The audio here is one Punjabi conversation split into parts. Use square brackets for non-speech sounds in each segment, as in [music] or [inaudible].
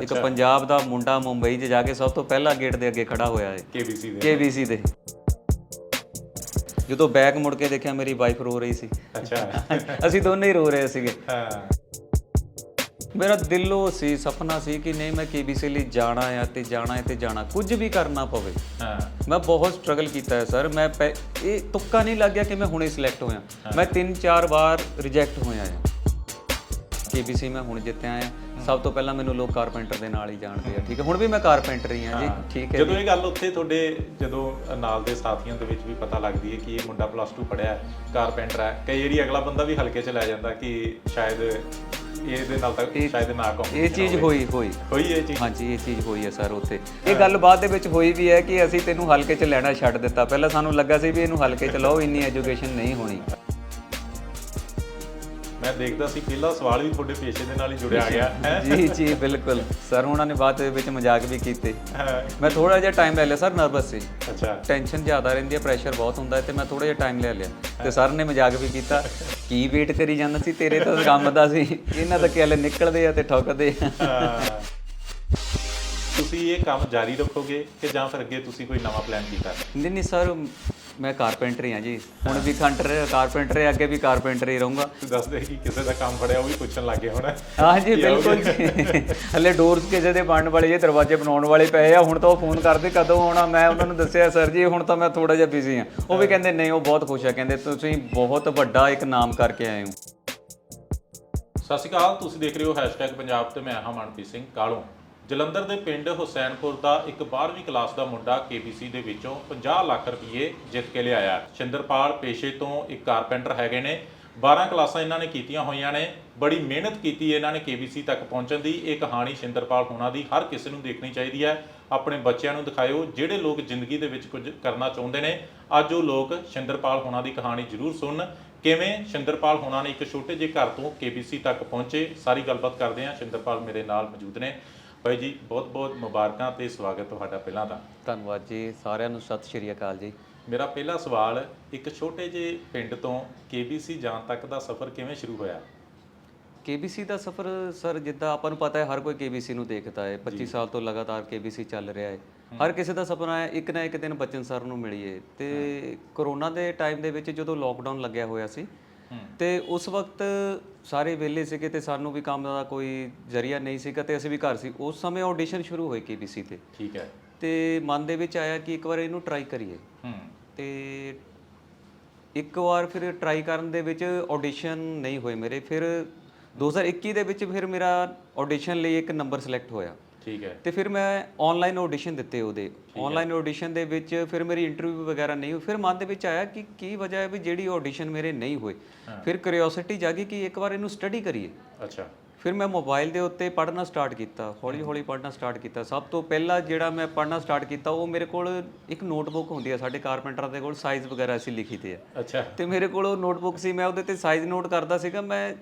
ਇੱਕ ਪੰਜਾਬ ਦਾ ਮੁੰਡਾ ਮੁੰਬਈ 'ਚ ਜਾ ਕੇ ਸਭ ਤੋਂ ਪਹਿਲਾਂ ਗੇਟ ਦੇ ਅੱਗੇ ਖੜਾ ਹੋਇਆ ਹੈ। ਕੇਬੀਸੀ ਦੇ। ਕੇਬੀਸੀ ਦੇ। ਜਦੋਂ ਬੈਕ ਮੁੜ ਕੇ ਦੇਖਿਆ ਮੇਰੀ ਵਾਈਫ ਰੋ ਰਹੀ ਸੀ। ਅੱਛਾ। [laughs] ਅਸੀਂ ਦੋਨੇ ਹੀ ਰੋ ਰਹੇ ਸੀਗੇ। ਹਾਂ। ਮੇਰਾ ਦਿਲੋਂ ਸੀ ਸੁਪਨਾ ਸੀ ਕਿ ਨਹੀਂ ਮੈਂ ਕੇਬੀਸੀ ਲਈ ਜਾਣਾ ਹੈ ਤੇ ਜਾਣਾ ਹੈ ਤੇ ਜਾਣਾ ਕੁਝ ਵੀ ਕਰਨਾ ਪਵੇ। ਹਾਂ। ਮੈਂ ਬਹੁਤ ਸਟਰਗਲ ਕੀਤਾ ਹੈ ਸਰ। ਮੈਂ ਇਹ ਤੁੱਕਾ ਨਹੀਂ ਲੱਗ ਗਿਆ ਕਿ ਮੈਂ ਹੁਣੇ ਸਿਲੈਕਟ ਹੋਇਆ। ਮੈਂ ਤਿੰਨ ਚਾਰ ਵਾਰ ਰਿਜੈਕਟ ਹੋਇਆ ਹਾਂ। ਕੇਬੀਸੀ ਮੈਂ ਹੁਣ ਜਿੱਤਿਆ ਆ। ਸਭ ਤੋਂ ਪਹਿਲਾਂ ਮੈਨੂੰ ਲੋਕ ਕਾਰਪੈਂਟਰ ਦੇ ਨਾਲ ਹੀ ਜਾਣਦੇ ਆ ਠੀਕ ਹੈ? ਹੁਣ ਵੀ ਮੈਂ ਕਾਰਪੈਂਟਰ ਹੀ ਹਾਂ ਜੀ ਠੀਕ ਹੈ ਜਦੋਂ ਇਹ ਗੱਲ ਉੱਥੇ ਤੁਹਾਡੇ ਜਦੋਂ ਨਾਲ ਦੇ ਸਾਥੀਆਂ ਦੇ ਵਿੱਚ ਵੀ ਪਤਾ ਲੱਗਦੀ ਹੈ ਕਿ ਇਹ ਮੁੰਡਾ ਪਲੱਸ 2 ਪੜਿਆ ਕਾਰਪੈਂਟਰ ਹੈ ਕਈ ਵਾਰੀ ਅਗਲਾ ਬੰਦਾ ਵੀ ਹਲਕੇ ਚ ਲੈ ਜਾਂਦਾ ਕਿ ਸ਼ਾਇਦ ਇਹਦੇ ਨਾਲ ਤਾਂ ਸ਼ਾਇਦ ਨਾ ਕੰਮ ਇਹ ਚੀਜ਼ ਹੋਈ ਹੋਈ। ਹੋਈ ਇਹ ਚੀਜ਼? ਹਾਂਜੀ ਇਹ ਚੀਜ਼ ਹੋਈ ਹੈ ਸਰ ਉੱਥੇ। ਇਹ ਗੱਲ ਬਾਅਦ ਦੇ ਵਿੱਚ ਹੋਈ ਵੀ ਹੈ ਕਿ ਅਸੀਂ ਤੈਨੂੰ ਹਲਕੇ 'ਚ ਲੈਣਾ ਛੱਡ ਦਿੱਤਾ। ਪਹਿਲਾਂ ਸਾਨੂੰ ਲੱਗਾ ਸੀ ਵੀ ਇਹਨੂੰ ਹਲਕੇ 'ਚ ਲਾਓ ਇੰਨੀ ਐਜੂਕੇਸ਼ਨ ਨਹੀਂ ਹੋਣੀ। ਮੈਂ ਦੇਖਦਾ ਸੀ ਪਹਿਲਾ ਸਵਾਲ ਵੀ ਤੁਹਾਡੇ ਪੇਸ਼ੇ ਦੇ ਨਾਲ ਹੀ ਜੁੜਿਆ ਗਿਆ। ਜੀ ਜੀ ਬਿਲਕੁਲ। ਸਰ ਉਹਨਾਂ ਨੇ ਬਾਅਦ ਵਿੱਚ ਮਜ਼ਾਕ ਵੀ ਕੀਤੇ। ਮੈਂ ਥੋੜਾ ਜਿਹਾ ਟਾਈਮ ਲੈ ਲਿਆ ਸਰ ਨਰਵਸ ਸੀ। ਅੱਛਾ। ਟੈਨਸ਼ਨ ਜ਼ਿਆਦਾ ਰਹਿੰਦੀ ਹੈ ਪ੍ਰੈਸ਼ਰ ਬਹੁਤ ਹੁੰਦਾ ਹੈ ਤੇ ਮੈਂ ਥੋੜਾ ਜਿਹਾ ਟਾਈਮ ਲੈ ਲਿਆ। ਤੇ ਸਰ ਨੇ ਮਜ਼ਾਕ ਵੀ ਕੀਤਾ। ਕੀ ਵੇਟ ਕਰੀ ਜਾਂਦਾ ਸੀ? ਤੇਰੇ ਤਾਂ ਕੰਮ ਦਾ ਸੀ। ਇਹਨਾਂ ਤਾਂ ਕਿਹਲੇ ਨਿਕਲਦੇ ਆ ਤੇ ਠੁੱਕਦੇ ਆ। ਤੁਸੀਂ ਇਹ ਕੰਮ ਜਾਰੀ ਰੱਖੋਗੇ ਕਿ ਜਾਂ ਫਿਰ ਅੱਗੇ ਤੁਸੀਂ ਕੋਈ ਨਵਾਂ ਪਲਾਨ ਕੀਤਾ? ਨਹੀਂ ਨਹੀਂ ਸਰ ਮੈਂ ਕਾਰਪੈਂਟਰ ਹੀ ਜੀ। ਹੁਣ ਵੀ ਖੰਟਰ ਕਾਰਪੈਂਟਰ ਹੈ ਅੱਗੇ ਵੀ ਕਾਰਪੈਂਟਰ ਹੀ ਰਹੂੰਗਾ। ਦੱਸਦੇ ਕਿ ਕਿਸੇ ਦਾ ਕੰਮ ਫੜਿਆ ਉਹ ਵੀ ਪੁੱਛਣ ਲੱਗੇ ਹੁਣ। ਹਾਂ ਜੀ ਬਿਲਕੁਲ ਜੀ। ਹਲੇ ਡੋਰਸ ਕਿਸੇ ਦੇ ਬਣਨ ਵਾਲੇ ਜੇ ਦਰਵਾਜ਼ੇ ਬਣਾਉਣ ਵਾਲੇ ਪਏ ਆ ਹੁਣ ਤਾਂ ਉਹ ਫੋਨ ਕਰਦੇ ਕਦੋਂ ਆਉਣਾ? ਮੈਂ ਉਹਨਾਂ ਨੂੰ ਦੱਸਿਆ ਸਰ ਜੀ ਹੁਣ ਤਾਂ ਮੈਂ ਥੋੜਾ ਜਿਹਾ ਬਿਜ਼ੀ ਹਾਂ। ਉਹ ਵੀ ਕਹਿੰਦੇ ਨਹੀਂ ਉਹ ਬਹੁਤ ਖੁਸ਼ ਆ। ਕਹਿੰਦੇ ਤੁਸੀਂ ਬਹੁਤ ਵੱਡਾ ਇੱਕ ਨਾਮ ਕਰਕੇ ਆਏ ਹੋ। ਸਤਿ ਸ਼੍ਰੀ ਅਕਾਲ ਤੁਸੀਂ ਦੇਖ ਰਹੇ ਹੋ ਪੰਜਾਬ ਤੇ ਮੈਂ ਹਾਂ ਮਨਪ੍ਰੀਤ ਸਿੰਘ ਕਾਲੋਂ ਜਲੰਧਰ ਦੇ ਪਿੰਡ ਹੁਸੈਨਪੁਰ ਦਾ ਇੱਕ 12ਵੀਂ ਕਲਾਸ ਦਾ ਮੁੰਡਾ KBC ਦੇ ਵਿੱਚੋਂ 50 ਲੱਖ ਰੁਪਏ ਜਿੱਤ ਕੇ ਲਿਆਇਆ ਸ਼ਿੰਦਰਪਾਲ ਪੇਸ਼ੇ ਤੋਂ ਇੱਕ ਕਾਰਪੈਂਟਰ ਹੈਗੇ ਨੇ। 12 ਕਲਾਸਾਂ ਇਹਨਾਂ ਨੇ ਕੀਤੀਆਂ ਹੋਈਆਂ ਨੇ। ਬੜੀ ਮਿਹਨਤ ਕੀਤੀ ਇਹਨਾਂ ਨੇ KBC ਤੱਕ ਪਹੁੰਚਣ ਦੀ। ਇਹ ਕਹਾਣੀ ਸ਼ਿੰਦਰਪਾਲ ਹੋਣਾ ਦੀ ਹਰ ਕਿਸੇ ਨੂੰ ਦੇਖਣੀ ਚਾਹੀਦੀ ਹੈ। ਆਪਣੇ ਬੱਚਿਆਂ ਨੂੰ ਦਿਖਾਇਓ ਜਿਹੜੇ ਲੋਕ ਜ਼ਿੰਦਗੀ ਦੇ ਵਿੱਚ ਕੁਝ ਕਰਨਾ ਚਾਹੁੰਦੇ ਨੇ। ਅੱਜ ਉਹ ਲੋਕ ਸ਼ਿੰਦਰਪਾਲ ਹੋਣਾ ਦੀ ਕਹਾਣੀ ਜ਼ਰੂਰ ਸੁਣਨ। ਕਿਵੇਂ ਸ਼ਿੰਦਰਪਾਲ ਹੋਣਾ ਨੇ ਇੱਕ ਛੋਟੇ ਜਿਹੇ ਘਰ ਤੋਂ KBC ਤੱਕ ਪਹੁੰਚੇ? ਸਾਰੀ ਗੱਲਬਾਤ ਕਰਦੇ ਹਾਂ। ਸ਼ਿੰਦਰਪਾਲ ਮੇਰੇ ਨਾਲ ਮੌਜੂਦ ਨੇ। ਭਾਈ ਜੀ ਬਹੁਤ ਬਹੁਤ ਮੁਬਾਰਕਾਂ ਤੇ ਸਵਾਗਤ ਤੁਹਾਡਾ ਪਹਿਲਾਂ ਤਾਂ। ਧੰਨਵਾਦ ਜੀ ਸਾਰਿਆਂ ਨੂੰ ਸਤਿ ਸ਼੍ਰੀ ਅਕਾਲ ਜੀ। ਮੇਰਾ ਪਹਿਲਾ ਸਵਾਲ ਇੱਕ ਛੋਟੇ ਜਿਹੇ ਪਿੰਡ ਤੋਂ KBC ਜਾਣ ਤੱਕ ਦਾ ਸਫ਼ਰ ਕਿਵੇਂ ਸ਼ੁਰੂ ਹੋਇਆ? KBC ਦਾ ਸਫ਼ਰ ਸਰ ਜਿੱਦਾਂ ਆਪਾਂ ਨੂੰ ਪਤਾ ਹੈ ਹਰ ਕੋਈ KBC ਨੂੰ ਦੇਖਦਾ ਹੈ। 25 ਸਾਲ ਤੋਂ ਲਗਾਤਾਰ KBC ਚੱਲ ਰਿਹਾ ਹੈ। ਹਰ ਕਿਸੇ ਦਾ ਸੁਪਨਾ ਹੈ ਇੱਕ ਨਾ ਇੱਕ ਦਿਨ ਬਚਨ ਸਰ ਨੂੰ ਮਿਲੀਏ। ਤੇ ਕਰੋਨਾ ਦੇ ਟਾਈਮ ਦੇ ਵਿੱਚ ਜਦੋਂ ਲੋਕਡਾਊਨ ਲੱਗਿਆ ਹੋਇਆ ਸੀ ਤੇ ਉਸ ਵਕਤ ਸਾਰੇ ਵਿਹਲੇ ਸੀਗੇ ਤੇ ਸਾਨੂੰ ਵੀ ਕੰਮ ਦਾ ਕੋਈ ਜ਼ਰੀਆ ਨਹੀਂ ਸੀਗਾ ਤੇ ਅਸੀਂ ਵੀ ਘਰ ਸੀ। ਉਸ ਸਮੇਂ ਆਡੀਸ਼ਨ ਸ਼ੁਰੂ ਹੋਏ KBC ਤੇ। ਠੀਕ ਹੈ। ਤੇ ਮਨ ਦੇ ਵਿੱਚ ਆਇਆ ਕਿ ਇੱਕ ਵਾਰ ਇਹਨੂੰ ਟਰਾਈ ਕਰੀਏ। ਹੂੰ। ਤੇ ਇੱਕ ਵਾਰ ਫਿਰ ਟਰਾਈ ਕਰਨ ਦੇ ਵਿੱਚ ਆਡੀਸ਼ਨ ਨਹੀਂ ਹੋਏ ਮੇਰੇ। ਫਿਰ 2021 ਦੇ ਵਿੱਚ ਫਿਰ ਮੇਰਾ ਆਡੀਸ਼ਨ ਲਈ ਇੱਕ ਨੰਬਰ ਸਿਲੈਕਟ ਹੋਇਆ। ਠੀਕ ਹੈ। ਤੇ ਫਿਰ ਮੈਂ ਆਨਲਾਈਨ ਆਡੀਸ਼ਨ ਦਿੱਤੇ ਉਹਦੇ। ਆਨਲਾਈਨ ਆਡੀਸ਼ਨ ਦੇ ਵਿੱਚ ਫਿਰ ਮੇਰੀ ਇੰਟਰਵਿਊ ਵਗੈਰਾ ਨਹੀਂ ਹੋਈ। ਫਿਰ ਮਨ ਦੇ ਵਿੱਚ ਆਇਆ ਕਿ ਕੀ ਵਜ੍ਹਾ ਹੈ ਵੀ ਜਿਹੜੀ ਆਡੀਸ਼ਨ ਮੇਰੇ ਨਹੀਂ ਹੋਏ। ਫਿਰ ਕਿਉਰਿਓਸਿਟੀ ਜਾਗੀ ਕਿ ਇੱਕ ਵਾਰ ਇਹਨੂੰ ਸਟੱਡੀ ਕਰੀਏ। ਅੱਛਾ। ਫਿਰ ਮੈਂ ਮੋਬਾਈਲ ਦੇ ਉੱਤੇ ਪੜ੍ਹਨਾ ਸਟਾਰਟ ਕੀਤਾ। ਹੌਲੀ ਹੌਲੀ ਪੜ੍ਹਨਾ ਸਟਾਰਟ ਕੀਤਾ। ਸਭ ਤੋਂ ਪਹਿਲਾਂ ਜਿਹੜਾ ਮੈਂ ਪੜ੍ਹਨਾ ਸਟਾਰਟ ਕੀਤਾ ਉਹ ਮੇਰੇ ਕੋਲ ਇੱਕ ਨੋਟਬੁੱਕ ਹੁੰਦੀ ਆ ਸਾਡੇ ਕਾਰਪੈਂਟਰਾਂ ਦੇ ਕੋਲ ਸਾਈਜ਼ ਵਗੈਰਾ ਅਸੀਂ ਲਿਖੀ ਤੇ ਆ। ਅੱਛਾ। ਤੇ ਮੇਰੇ ਕੋਲ ਉਹ ਨੋਟਬੁੱਕ ਸੀ ਮੈਂ ਉਹਦੇ ਤੇ ਸਾਈਜ਼ ਨੋਟ ਕਰਦਾ ਸੀਗਾ। ਮੈਂ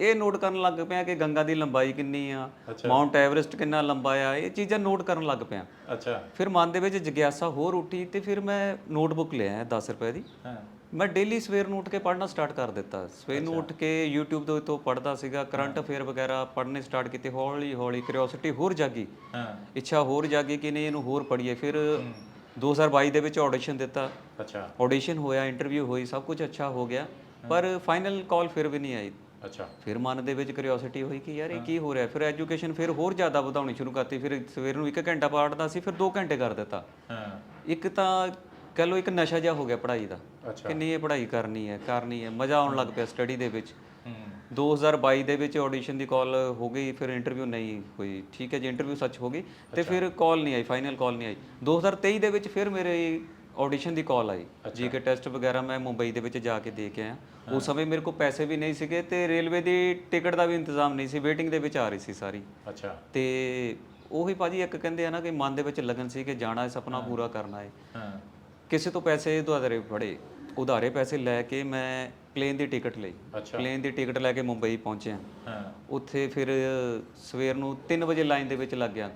ਇਹ ਨੋਟ ਕਰਨ ਲੱਗ ਪਿਆ ਕਿ ਗੰਗਾ ਦੀ ਲੰਬਾਈ ਕਿੰਨੀ ਆ ਮਾਊਂਟ ਐਵਰੈਸਟ ਕਿੰਨਾ ਲੰਬਾ ਆ ਇਹ ਚੀਜ਼ਾਂ ਨੋਟ ਕਰਨ ਲੱਗ ਪਿਆ। ਅੱਛਾ। ਫਿਰ ਮਨ ਦੇ ਵਿੱਚ ਜਿਗਿਆਸਾ ਹੋਰ ਉੱਠੀ ਤੇ ਫਿਰ ਮੈਂ ਨੋਟਬੁੱਕ ਲਿਆ 10 ਰੁਪਏ ਦੀ। ਹਾਂ। ਮੈਂ ਡੇਲੀ ਸਵੇਰ ਨੂੰ ਉੱਠ ਕੇ ਪੜ੍ਹਨਾ ਸਟਾਰਟ ਕਰ ਦਿੱਤਾ। ਸਵੇਰ ਨੂੰ ਉੱਠ ਕੇ YouTube ਦੇ ਉੱਤੋਂ ਪੜ੍ਹਦਾ ਸੀਗਾ ਕਰੰਟ ਅਫੇਅਰ ਵਗੈਰਾ ਪੜ੍ਹਨੇ ਸਟਾਰਟ ਕੀਤੇ ਹੌਲੀ ਹੌਲੀ ਕਿਉਰਿਓਸਿਟੀ ਹੋਰ ਜਾਗੀ। ਹਾਂ। ਇੱਛਾ ਹੋਰ ਜਾਗੀ ਕਿ ਨਹੀਂ ਇਹਨੂੰ ਹੋਰ ਪੜ੍ਹੀਏ। ਫਿਰ 2022 ਦੇ ਵਿੱਚ ਆਡੀਸ਼ਨ ਦਿੱਤਾ। ਅੱਛਾ। ਆਡੀਸ਼ਨ ਹੋਇਆ ਇੰਟਰਵਿਊ ਹੋਈ ਸਭ ਕੁਝ ਅੱਛਾ ਹੋ ਗਿਆ। ਪਰ ਫਾਈਨਲ ਕਾਲ ਫਿਰ ਵੀ ਨਹੀਂ ਆਈ। ਅੱਛਾ। ਫਿਰ ਮਨ ਦੇ ਵਿੱਚ ਕਿਉਰਿਓਸਿਟੀ ਹੋਈ ਕਿ ਯਾਰ ਇਹ ਕੀ ਹੋ ਰਿਹਾ? ਫਿਰ ਐਜੂਕੇਸ਼ਨ ਫਿਰ ਹੋਰ ਜ਼ਿਆਦਾ ਵਧਾਉਣੀ ਸ਼ੁਰੂ ਕਰਤੀ। ਫਿਰ ਸਵੇਰ ਨੂੰ 1 ਘੰਟਾ ਪੜ੍ਹਦਾ ਸੀ ਫਿਰ 2 ਘੰਟੇ ਕਰ ਦਿੱਤਾ। ਹਾਂ। ਇੱਕ ਤਾਂ ਕਹ ਲਓ ਇੱਕ ਨਸ਼ਾ ਜਿਹਾ ਹੋ ਗਿਆ ਪੜ੍ਹਾਈ ਦਾ। ਕਿ ਨਹੀਂ ਇਹ ਪੜ੍ਹਾਈ ਕਰਨੀ ਹੈ ਕਰਨੀ ਹੈ ਮਜ਼ਾ ਆਉਣ ਲੱਗ ਪਿਆ ਸਟੱਡੀ ਦੇ ਵਿੱਚ। ਹੂੰ। 2022 ਦੇ ਵਿੱਚ ਆਡੀਸ਼ਨ ਦੀ ਕਾਲ ਹੋ ਗਈ ਫਿਰ ਇੰਟਰਵਿਊ ਨਹੀਂ ਹੋਈ। ਠੀਕ ਹੈ ਜੀ ਇੰਟਰਵਿਊ ਸੱਚ ਹੋ ਗਈ। ਤੇ ਫਿਰ ਕਾਲ ਨਹੀਂ ਆਈ ਫਾਈਨਲ ਕਾਲ ਨਹੀਂ ਆਈ। 2023 ਦੇ ਵਿੱਚ ਫਿਰ ਮੇਰੇ ਆਡੀਸ਼ਨ ਦੀ ਕਾਲ ਆਈ। ਜੀਕੇ ਟੈਸਟ ਵਗੈਰਾ ਮੈਂ ਮੁੰਬਈ ਦੇ ਵਿੱਚ ਜਾ ਕੇ ਦੇ ਕੇ ਆਇਆ ਉਸ ਸਮੇਂ ਮੇਰੇ ਕੋਲ ਪੈਸੇ ਵੀ ਨਹੀਂ ਸੀਗੇ ਤੇ ਰੇਲਵੇ ਦੀ ਟਿਕਟ ਦਾ ਵੀ ਇੰਤਜ਼ਾਮ ਨਹੀਂ ਸੀ ਵੇਟਿੰਗ ਦੇ ਵਿੱਚ ਆ ਰਹੀ ਸੀ ਸਾਰੀ। ਅੱਛਾ। ਤੇ ਉਹੀ ਭਾਜੀ ਇੱਕ ਕਹਿੰਦੇ ਆ ਨਾ ਕਿ ਮਨ ਦੇ ਵਿੱਚ ਲਗਨ ਸੀ ਕਿ ਜਾਣਾ ਹੈ ਸੁਪਨਾ ਪੂਰਾ ਕਰਨਾ ਹੈ। ਹਾਂ। ਕਿਸੇ ਤੋਂ ਪੈਸੇ ਉਧਾਰੇ ਫੜੇ ਉਧਾਰੇ ਪੈਸੇ ਲੈ ਕੇ ਮੈਂ ਪਲੇਨ ਦੀ ਟਿਕਟ ਲਈ। ਪਲੇਨ ਦੀ ਟਿਕਟ ਲੈ ਕੇ ਮੁੰਬਈ ਪਹੁੰਚਿਆ। ਹਾਂ। ਉੱਥੇ ਫਿਰ ਸਵੇਰ ਨੂੰ 3 ਵਜੇ ਲਾਈਨ ਦੇ ਵਿੱਚ ਲੱਗ ਗਿਆ।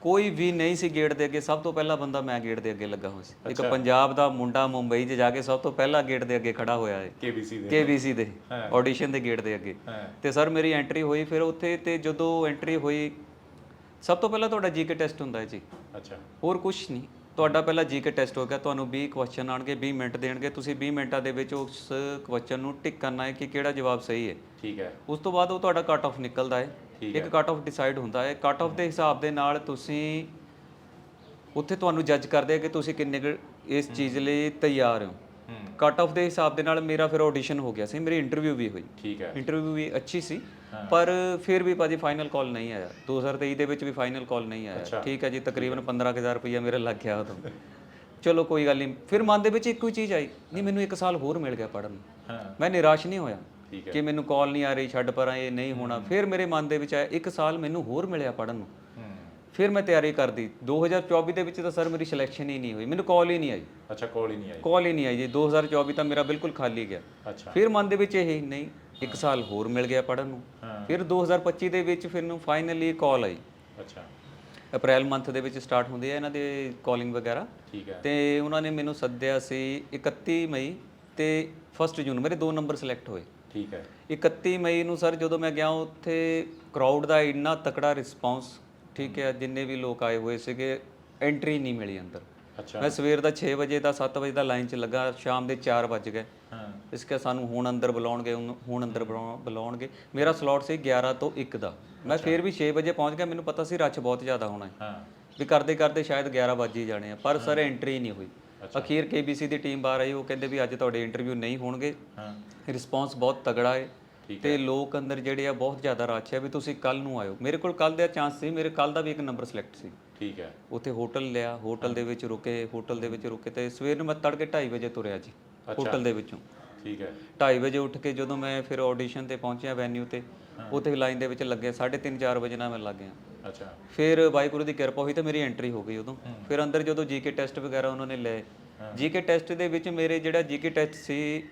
ਕੋਈ ਵੀ ਨਹੀਂ ਸੀ ਗੇਟ ਦੇ ਅੱਗੇ ਸਭ ਤੋਂ ਪਹਿਲਾ ਬੰਦਾ ਮੈਂ ਗੇਟ ਦੇ ਅੱਗੇ ਲੱਗਾ ਹੋਇਆ ਸੀ। ਇੱਕ ਪੰਜਾਬ ਦਾ ਮੁੰਡਾ ਮੁੰਬਈ 'ਚ ਜਾ ਕੇ ਸਭ ਤੋਂ ਪਹਿਲਾ ਗੇਟ ਦੇ ਅੱਗੇ ਖੜਾ ਹੋਇਆ ਹੈ। KBC ਦੇ। ਕੇਬੀਸੀ ਦੇ ਆਡੀਸ਼ਨ ਦੇ ਗੇਟ ਦੇ ਅੱਗੇ। ਤੇ ਸਰ ਮੇਰੀ ਐਂਟਰੀ ਹੋਈ ਫਿਰ ਉੱਥੇ ਤੇ ਜਦੋਂ ਐਂਟਰੀ ਹੋਈ ਸਭ ਤੋਂ ਪਹਿਲਾਂ ਤੁਹਾਡਾ ਜੀਕੇ ਟੈਸਟ ਹੁੰਦਾ ਹੈ ਜੀ। ਅੱਛਾ। ਹੋਰ ਕੁਝ ਨਹੀਂ। ਤੁਹਾਡਾ ਪਹਿਲਾਂ ਜੀਕੇ ਟੈਸਟ ਹੋ ਗਿਆ ਤੁਹਾਨੂੰ 20 ਕੁਐਸਚਨ ਆਣਗੇ 20 ਮਿੰਟ ਦੇਣਗੇ ਤੁਸੀਂ 20 ਮਿੰਟਾਂ ਦੇ ਵਿੱਚ ਉਸ ਕੁਐਸਚਨ ਨੂੰ ਟਿਕ ਕਰਨਾ ਹੈ ਕਿ ਕਿਹੜਾ ਜਵਾਬ ਸਹੀ ਹੈ। ਠੀਕ ਹੈ। ਉਸ ਤੋਂ ਬਾਅਦ ਉਹ ਤੁਹਾਡਾ ਕੱਟ ਆਫ ਨਿਕਲਦਾ ਹੈ। ਇੱਕ ਕੱਟ ਆਫ ਡਿਸਾਈਡ ਹੁੰਦਾ ਹੈ। ਕੱਟ ਆਫ ਦੇ ਹਿਸਾਬ ਦੇ ਨਾਲ ਤੁਸੀਂ ਉੱਥੇ ਤੁਹਾਨੂੰ ਜੱਜ ਕਰਦੇ ਆ ਕਿ ਤੁਸੀਂ ਕਿੰਨੇ ਇਸ ਚੀਜ਼ ਲਈ ਤਿਆਰ ਹੋ। ਹੂੰ। ਕੱਟ ਆਫ ਦੇ ਹਿਸਾਬ ਦੇ ਨਾਲ ਮੇਰਾ ਫਿਰ ਆਡੀਸ਼ਨ ਹੋ ਗਿਆ ਸੀ ਮੇਰੀ ਇੰਟਰਵਿਊ ਵੀ ਹੋਈ। ਠੀਕ ਹੈ। ਇੰਟਰਵਿਊ ਵੀ ਅੱਛੀ ਸੀ। ਪਰ ਫਿਰ ਵੀ ਭਾਜੀ ਫਾਈਨਲ ਕਾਲ ਨਹੀਂ ਆਇਆ। 2023 ਦੇ ਵਿੱਚ ਵੀ ਫਾਈਨਲ ਕਾਲ ਨਹੀਂ ਆਇਆ। ਠੀਕ ਹੈ ਜੀ ਤਕਰੀਬਨ 15000 ਰੁਪਇਆ ਮੇਰਾ ਲੱਗ ਗਿਆ ਉਦੋਂ। ਚਲੋ ਕੋਈ ਗੱਲ ਨਹੀਂ। ਫਿਰ ਮਨ ਦੇ ਵਿੱਚ ਇੱਕੋ ਹੀ ਚੀਜ਼ ਆਈ। ਨਹੀਂ ਮੈਨੂੰ ਇੱਕ ਸਾਲ ਹੋਰ ਮਿਲ ਗਿਆ ਪੜਨ ਮੈਂ ਨਿਰਾਸ਼ ਨਹੀਂ ਹੋਇਆ ਕਿ ਮੈਨੂੰ ਕਾਲ ਨਹੀਂ ਆ ਰਹੀ ਛੱਡ ਪਰਾਂ ਇਹ ਨਹੀਂ ਹੋਣਾ। ਫਿਰ ਮੇਰੇ ਮਨ ਦੇ ਵਿੱਚ ਆਇਆ ਇੱਕ ਸਾਲ ਮੈਨੂੰ ਹੋਰ ਮਿਲਿਆ ਪੜਨ ਨੂੰ। ਫਿਰ ਮੈਂ ਤਿਆਰੀ ਕਰਦੀ। 2024 ਦੇ ਵਿੱਚ ਤਾਂ ਸਰ ਮੇਰੀ ਸਿਲੈਕਸ਼ਨ ਹੀ ਨਹੀਂ ਹੋਈ। ਮੈਨੂੰ ਕਾਲ ਹੀ ਨਹੀਂ ਆਈ। ਅੱਛਾ ਕਾਲ ਹੀ ਨਹੀਂ ਆਈ। ਕਾਲ ਹੀ ਨਹੀਂ ਆਈ ਜੀ। 2024 ਤਾਂ ਮੇਰਾ ਬਿਲਕੁਲ ਖਾਲੀ ਗਿਆ। ਅੱਛਾ। ਫਿਰ ਮਨ ਦੇ ਵਿੱਚ ਇਹ ਨਹੀਂ ਇੱਕ ਸਾਲ ਹੋਰ ਮਿਲ ਗਿਆ ਪੜਨ ਨੂੰ। ਹਾਂ। ਫਿਰ 2025 ਦੇ ਵਿੱਚ ਫਿਰ ਨੂੰ ਫਾਈਨਲੀ ਕਾਲ ਆਈ। ਅੱਛਾ। ਅਪ੍ਰੈਲ ਮੰਥ ਦੇ ਵਿੱਚ ਸਟਾਰਟ ਹੁੰਦੇ ਆ ਇਹਨਾਂ ਦੇ ਕਾਲਿੰਗ ਵਗੈਰਾ। ਠੀਕ ਹੈ। ਤੇ ਉਹਨਾਂ ਨੇ ਮੈਨੂੰ ਸੱਦਿਆ ਸੀ 31 ਮਈ ਤੇ 1 ਜੂਨ ਮੇਰੇ ਦੋ ਨੰਬਰ ਸਿਲੈਕਟ ਹੋਏ। ਠੀਕ ਹੈ। 31 ਮਈ ਨੂੰ ਸਰ ਜਦੋਂ ਮੈਂ ਗਿਆ ਉੱਥੇ ਕਰਾਊਡ ਦਾ ਇੰਨਾ ਤਕੜਾ ਰਿਸਪੌਂਸ ਠੀਕ ਹੈ ਜਿੰਨੇ ਵੀ ਲੋਕ ਆਏ ਹੋਏ ਸੀਗੇ ਐਂਟਰੀ ਨਹੀਂ ਮਿਲੀ ਅੰਦਰ। ਅੱਛਾ। ਮੈਂ ਸਵੇਰ ਦਾ 6 ਵਜੇ ਦਾ 7 ਵਜੇ ਦਾ ਲਾਈਨ 'ਚ ਲੱਗਾ ਸ਼ਾਮ ਦੇ 4 ਵੱਜ ਗਏ। ਹਾਂ। ਇਸ ਕੇ ਸਾਨੂੰ ਹੁਣ ਅੰਦਰ ਬੁਲਾਉਣਗੇ ਹੁਣ ਹੁਣ ਅੰਦਰ ਬੁਲਾਉਣ- ਬੁਲਾਉਣਗੇ। ਮੇਰਾ ਸਲੋਟ ਸੀ 11 ਤੋਂ 1 ਦਾ। ਮੈਂ ਫੇਰ ਵੀ 6 ਵਜੇ ਪਹੁੰਚ ਗਿਆ ਮੈਨੂੰ ਪਤਾ ਸੀ ਰੱਛ ਬਹੁਤ ਜ਼ਿਆਦਾ ਹੋਣਾ ਹੈ। ਹਾਂ। ਵੀ ਕਰਦੇ ਕਰਦੇ ਸ਼ਾਇਦ 11 ਵੱਜ ਹੀ ਜਾਣੇ ਆ ਪਰ ਸਰ ਐਂਟਰੀ ਨਹੀਂ ਹੋਈ। ਅਖੀਰ KBC ਦੀ ਟੀਮ ਬਾਹਰ ਆਈ ਉਹ ਕਹਿੰਦੇ ਵੀ ਅੱਜ ਤੁਹਾਡੇ ਇੰਟਰਵਿਊ ਨਹੀਂ ਹੋਣਗੇ। ਹਾਂ। ਰਿਸਪੌਂਸ ਬਹੁਤ ਤਗੜਾ ਹੈ। ਤੇ ਲੋਕ ਅੰਦਰ ਜਿਹੜੇ ਆ ਬਹੁਤ ਜ਼ਿਆਦਾ ਰੱਛ ਹੈ ਵੀ ਤੁਸੀਂ ਕੱਲ ਨੂੰ ਆਇਓ। ਮੇਰੇ ਕੋਲ ਕੱਲ ਦਾ ਚਾਂਸ ਸੀ ਮੇਰੇ ਕੱਲ ਦਾ ਵੀ ਇੱਕ ਨੰਬਰ ਸਿਲੈਕਟ ਸੀ। ਠੀਕ ਹੈ। ਉੱਥੇ ਹੋਟਲ ਲਿਆ ਹੋਟਲ ਦੇ ਵਿੱਚ ਰੁਕੇ ਹੋਟਲ ਦੇ ਵਿੱਚ ਰੁਕੇ ਤੇ ਸਵੇਰ ਨੂੰ ਮੈਂ ਤੜਕੇ 2:30 ਵਜੇ ਤੁਰਿਆ ਜੀ ਹੋਟਲ ਦੇ ਵਿੱਚੋਂ। ਠੀਕ ਹੈ। 2:30 ਵਜੇ ਉੱਠ ਕੇ ਜਦੋਂ ਮੈਂ ਫਿਰ ਆਡੀਸ਼ਨ ਤੇ ਪਹੁੰਚਿਆ ਵੈਨਿਊ ਤੇ ਉੱਥੇ ਲਾਈਨ ਦੇ ਵਿੱਚ ਲੱਗੇ 3:30 4 ਵਜੇ ਨਾਲ ਮੈਂ ਲੱਗ ਗਿਆ। ਅੱਛਾ। ਫਿਰ ਵਾਹਿਗੁਰੂ ਦੀ ਕਿਰਪਾ ਹੋਈ ਤੇ ਮੇਰੀ ਐਂਟਰੀ ਹੋ ਗਈ ਉਦੋਂ। ਫਿਰ ਅੰਦਰ ਜਦੋਂ ਜੀਕੇ ਟੈਸਟ ਵਗੈਰਾ ਉਹਨਾਂ ਨੇ ਲਏ ਜੀਕੇ ਟੈਸਟ ਦੇ ਵਿੱਚ ਮੇਰੇ ਜਿਹੜਾ ਜੀਕੇ ਟੈਸਟ ਸੀ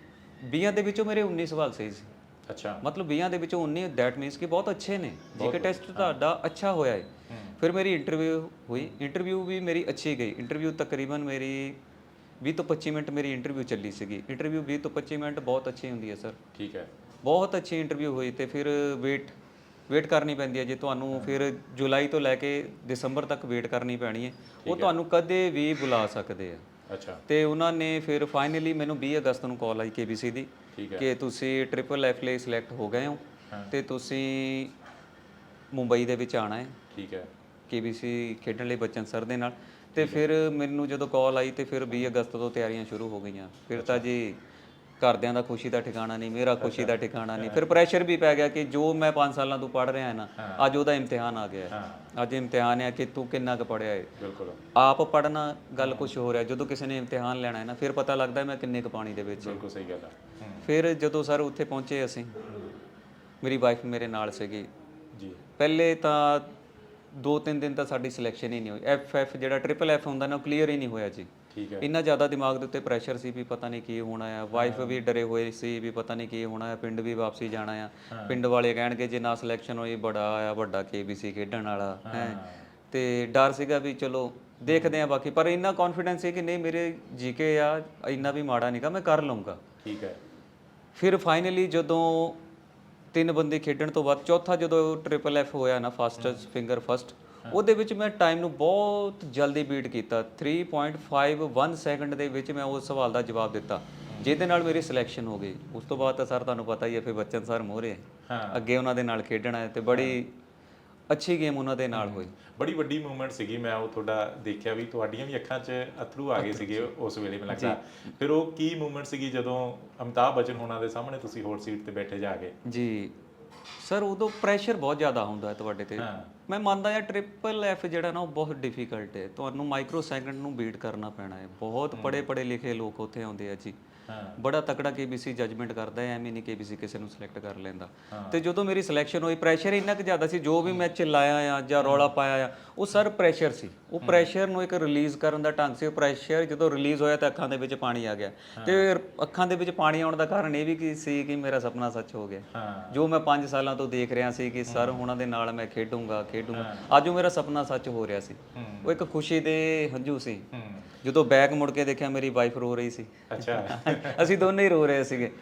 20 ਦੇ ਵਿੱਚੋਂ ਮੇਰੇ 19 ਸਵਾਲ ਸਹੀ ਸੀ। ਅੱਛਾ। ਮਤਲਬ 20 ਦੇ ਵਿੱਚੋਂ 19 ਦੈਟ ਮੀਨਸ ਕਿ ਬਹੁਤ ਅੱਛੇ ਨੇ। ਜੀਕੇ ਟੈਸਟ ਤੁਹਾਡਾ ਅੱਛਾ ਹੋਇਆ ਹੈ। ਫਿਰ ਮੇਰੀ ਇੰਟਰਵਿਊ ਹੋਈ। ਇੰਟਰਵਿਊ ਵੀ ਮੇਰੀ ਅੱਛੀ ਗਈ। ਇੰਟਰਵਿਊ ਤਕਰੀਬਨ ਮੇਰੀ 20 ਤੋਂ 25 ਮਿੰਟ ਮੇਰੀ ਇੰਟਰਵਿਊ ਚੱਲੀ ਸੀਗੀ। ਇੰਟਰਵਿਊ 20 ਤੋਂ 25 ਮਿੰਟ ਬਹੁਤ ਅੱਛੀ ਹੁੰਦੀ ਹੈ ਸਰ ਠੀਕ ਹੈ। ਬਹੁਤ ਅੱਛੀ ਇੰਟਰਵਿਊ ਹੋਈ ਤੇ ਫਿਰ ਵੇਟ ਵੇਟ ਕਰਨੀ ਪੈਂਦੀ ਹੈ ਜੇ ਤੁਹਾਨੂੰ ਫਿਰ ਜੁਲਾਈ ਤੋਂ ਲੈ ਕੇ ਦਸੰਬਰ ਤੱਕ ਵੇਟ ਕਰਨੀ ਪੈਣੀ ਹੈ। ਉਹ ਤੁਹਾਨੂੰ ਕਦੇ ਵੀ ਬੁਲਾ ਸਕਦੇ ਆ। ਅੱਛਾ। ਤੇ ਉਹਨਾਂ ਨੇ ਫਿਰ ਫਾਈਨਲੀ ਮੈਨੂੰ 20 ਅਗਸਤ ਨੂੰ ਕਾਲ ਆਈ KBC ਦੀ ਕਿ ਤੁਸੀਂ ਟ੍ਰਿਪਲ ਐਫ ਲਈ ਸਿਲੈਕਟ ਹੋ ਗਏ ਹੋ ਤੇ ਤੁਸੀਂ ਮੁੰਬਈ ਦੇ ਵਿੱਚ ਆਣਾ ਹੈ। ਠੀਕ ਹੈ। KBC ਖੇਡਣ ਲਈ ਬਚਨ ਸਰ ਦੇ ਨਾਲ। ਤੇ ਫਿਰ ਮੈਨੂੰ ਜਦੋਂ ਕਾਲ ਆਈ ਤੇ ਫਿਰ 20 ਅਗਸਤ ਤੋਂ ਤਿਆਰੀਆਂ ਸ਼ੁਰੂ ਹੋ ਗਈਆਂ। ਫਿਰ ਤਾਂ ਜੀ ਘਰਦਿਆਂ ਦਾ ਖੁਸ਼ੀ ਦਾ ਠਿਕਾਣਾ ਨਹੀਂ ਮੇਰਾ ਖੁਸ਼ੀ ਦਾ ਠਿਕਾਣਾ ਨਹੀਂ। ਫਿਰ ਪ੍ਰੈਸ਼ਰ ਵੀ ਪੈ ਗਿਆ ਕਿ ਜੋ ਮੈਂ 5 ਸਾਲਾਂ ਤੋਂ ਪੜ ਰਿਹਾ ਹਾਂ। ਨਾ ਅੱਜ ਉਹਦਾ ਇਮਤਿਹਾਨ ਆ ਗਿਆ। ਹੈ। ਅੱਜ ਇਮਤਿਹਾਨ ਹੈ ਕਿ ਤੂੰ ਕਿੰਨਾ ਕੁ ਪੜਿਆ ਹੈ ਬਿਲਕੁਲ। ਆਪ ਪੜਨਾ ਗੱਲ ਕੁਝ ਹੋ ਰਿਹਾ ਜਦੋਂ ਕਿਸੇ ਨੇ ਇਮਤਿਹਾਨ ਲੈਣਾ ਹੈ ਨਾ ਫਿਰ ਪਤਾ ਲੱਗਦਾ ਮੈਂ ਕਿੰਨੇ ਕੁ ਪਾਣੀ ਦੇ ਵਿੱਚ। ਬਿਲਕੁਲ ਸਹੀ ਗੱਲ ਹੂੰ। ਫਿਰ ਜਦੋਂ ਸਰ ਉੱਥੇ ਪਹੁੰਚੇ ਅਸੀਂ ਮੇਰੀ ਵਾਈਫ ਮੇਰੇ ਨਾਲ ਸੀਗੀ। ਜੀ। ਪਹਿਲੇ ਤਾਂ ਦੋ ਤਿੰਨ ਦਿਨ ਤਾਂ ਸਾਡੀ ਸਿਲੈਕਸ਼ਨ ਹੀ ਨਹੀਂ ਹੋਈ। ਐਫ ਐਫ ਜਿਹੜਾ ਟ੍ਰਿਪਲ ਐਫ ਹੁੰਦਾ ਨਾ ਉਹ ਕਲੀਅਰ ਹੀ ਨਹੀਂ ਹੋਇਆ ਜੀ। ਠੀਕ ਹੈ। ਇੰਨਾ ਜ਼ਿਆਦਾ ਦਿਮਾਗ ਦੇ ਉੱਤੇ ਪ੍ਰੈਸ਼ਰ ਸੀ ਵੀ ਪਤਾ ਨਹੀਂ ਕੀ ਹੋਣਾ ਆ। ਵਾਈਫ ਵੀ ਡਰੇ ਹੋਏ ਸੀ ਵੀ ਪਤਾ ਨਹੀਂ ਕੀ ਹੋਣਾ ਆ। ਪਿੰਡ ਵੀ ਵਾਪਸੀ ਜਾਣਾ ਆ। ਪਿੰਡ ਵਾਲੇ ਕਹਿਣਗੇ ਜੇ ਨਾ ਸਿਲੈਕਸ਼ਨ ਹੋਈ ਬੜਾ ਆ ਵੱਡਾ ਕੇਬੀਸੀ ਖੇਡਣ ਵਾਲਾ ਹੈ। ਤੇ ਡਰ ਸੀਗਾ ਵੀ ਚਲੋ ਦੇਖਦੇ ਆ ਬਾਕੀ। ਪਰ ਇੰਨਾ ਕੌਨਫੀਡੈਂਸ ਸੀ ਕਿ ਨਹੀਂ ਮੇਰੇ ਜੀਕੇ ਆ ਇੰਨਾ ਵੀ ਮਾੜਾ ਨਹੀਂਗਾ ਮੈਂ ਕਰ ਲਵਾਂਗਾ ਠੀਕ ਹੈ। ਫਿਰ ਫਾਈਨਲੀ ਜਦੋਂ ਤਿੰਨ ਬੰਦੇ ਖੇਡਣ ਤੋਂ ਬਾਅਦ ਚੌਥਾ ਜਦੋਂ ਟ੍ਰਿਪਲ ਐਫ ਹੋਇਆ ਨਾ ਫਾਸਟੈਸਟ ਫਿੰਗਰ ਫਸਟ ਉਹਦੇ ਵਿੱਚ ਮੈਂ ਟਾਈਮ ਨੂੰ ਬਹੁਤ ਜਲਦੀ ਬੀਟ ਕੀਤਾ। 3.51 ਸੈਕਿੰਡ ਦੇ ਵਿੱਚ ਮੈਂ ਉਸ ਸਵਾਲ ਦਾ ਜਵਾਬ ਦਿੱਤਾ। ਜਿਹਦੇ ਨਾਲ ਮੇਰੀ ਸਿਲੈਕਸ਼ਨ ਹੋ ਗਈ। ਉਸ ਤੋਂ ਬਾਅਦ ਤਾਂ ਸਰ ਤੁਹਾਨੂੰ ਪਤਾ ਹੀ ਹੈ ਫਿਰ ਬੱਚਨ ਸਰ ਮੋਹਰੇ ਹਾਂ। ਅੱਗੇ ਉਹਨਾਂ ਦੇ ਨਾਲ ਖੇਡਣਾ ਹੈ ਤੇ ਬੜੀ ਅੱਛੀ ਗੇਮ ਉਹਨਾਂ ਦੇ ਨਾਲ ਹੋਈ। ਬੜੀ ਵੱਡੀ ਮੂਵਮੈਂਟ ਸੀਗੀ ਮੈਂ ਉਹ ਤੁਹਾਡਾ ਦੇਖਿਆ ਵੀ ਤੁਹਾਡੀਆਂ ਵੀ ਅੱਖਾਂ 'ਚ ਅਥਰੂ ਆ ਗਏ ਸੀਗੇ ਉਸ ਵੇਲੇ ਮੈਨੂੰ ਲੱਗਦਾ। ਫਿਰ ਉਹ ਕੀ ਮੂਵਮੈਂਟ ਸੀਗੀ ਜਦੋਂ ਅਮਿਤਾਭ ਬਚਨ ਹੋਣਾ ਦੇ ਸਾਹਮਣੇ ਤੁਸੀਂ ਹੋਰ ਸੀਟ ਤੇ ਬੈਠੇ ਜਾ ਕੇ? ਜੀ। ਸਰ ਉਦੋਂ ਪ੍ਰੈਸ਼ਰ ਬਹੁਤ ਜ਼ਿਆਦਾ ਹੁੰਦਾ ਹੈ ਤੁਹਾਡੇ ਤੇ। ਮੈਂ ਮੰਨਦਾ ਹਾਂ ਟ੍ਰਿਪਲ ਐਫ ਜਿਹੜਾ ਨਾ ਉਹ ਬਹੁਤ ਡਿਫਿਕਲਟ ਹੈ। ਤੁਹਾਨੂੰ ਮਾਈਕਰੋ ਸੈਕਿੰਡ ਨੂੰ ਬੀਟ ਕਰਨਾ ਪੈਣਾ ਹੈ। ਬਹੁਤ ਪੜੇ ਪੜੇ ਲਿਖੇ ਲੋਕ ਉੱਥੇ ਆਉਂਦੇ ਆ ਜੀ। ਬੜਾ ਤਕੜਾ KBC ਜਜਮੈਂਟ ਕਰਦਾ ਹੈ ਐਵੇਂ ਨਹੀਂ KBC ਕਿਸੇ ਨੂੰ ਸਿਲੈਕਟ ਕਰ ਲੈਂਦਾ। ਤੇ ਜਦੋਂ ਮੇਰੀ ਸਿਲੈਕਸ਼ਨ ਹੋਈ ਪ੍ਰੈਸ਼ਰ ਇੰਨਾ ਕੁ ਜ਼ਿਆਦਾ ਸੀ ਜੋ ਵੀ ਮੈਂ ਚਿল্লাਇਆ ਆ ਜਾਂ ਰੌਲਾ ਪਾਇਆ ਆ ਉਹ ਸਰ ਪ੍ਰੈਸ਼ਰ ਸੀ। ਉਹ ਪ੍ਰੈਸ਼ਰ ਨੂੰ ਇੱਕ ਰਿਲੀਜ਼ ਕਰਨ ਦਾ ਢੰਗ ਸੀ। ਉਹ ਪ੍ਰੈਸ਼ਰ ਜਦੋਂ ਰਿਲੀਜ਼ ਹੋਇਆ ਤਾਂ ਅੱਖਾਂ ਦੇ ਵਿੱਚ ਪਾਣੀ ਆ ਗਿਆ। ਤੇ ਅੱਖਾਂ ਦੇ ਵਿੱਚ ਪਾਣੀ ਆਉਣ ਦਾ ਕਾਰਨ ਇਹ ਵੀ ਕੀ ਸੀ ਕਿ ਮੇਰਾ ਸੁਪਨਾ ਸੱਚ ਹੋ ਗਿਆ। ਜੋ ਮੈਂ 5 ਸਾਲਾਂ ਤੋਂ ਦੇਖ ਰਿਹਾ ਸੀ ਕਿ ਸਰ ਉਹਨਾਂ ਦੇ ਨਾਲ ਮੈਂ ਖੇਡੂੰਗਾ ਖੇਡੂੰਗਾ। ਅੱਜ ਉਹ ਮੇਰਾ ਸੁਪਨਾ ਸੱਚ ਹੋ ਰਿਹਾ ਸੀ। ਉਹ ਇੱਕ ਖੁਸ਼ੀ ਦੇ ਹੰਝੂ ਸੀ। ਜਦੋਂ ਬੈਕ ਮੁੜ ਕੇ ਦੇਖਿਆ ਮੇਰੀ ਵਾਈਫ ਰੋ ਰਹੀ ਸੀ। ਅੱਛਾ। [laughs] ਅਸੀਂ ਦੋਨੇ ਹੀ ਰੋ ਰਹੇ ਸੀਗੇ।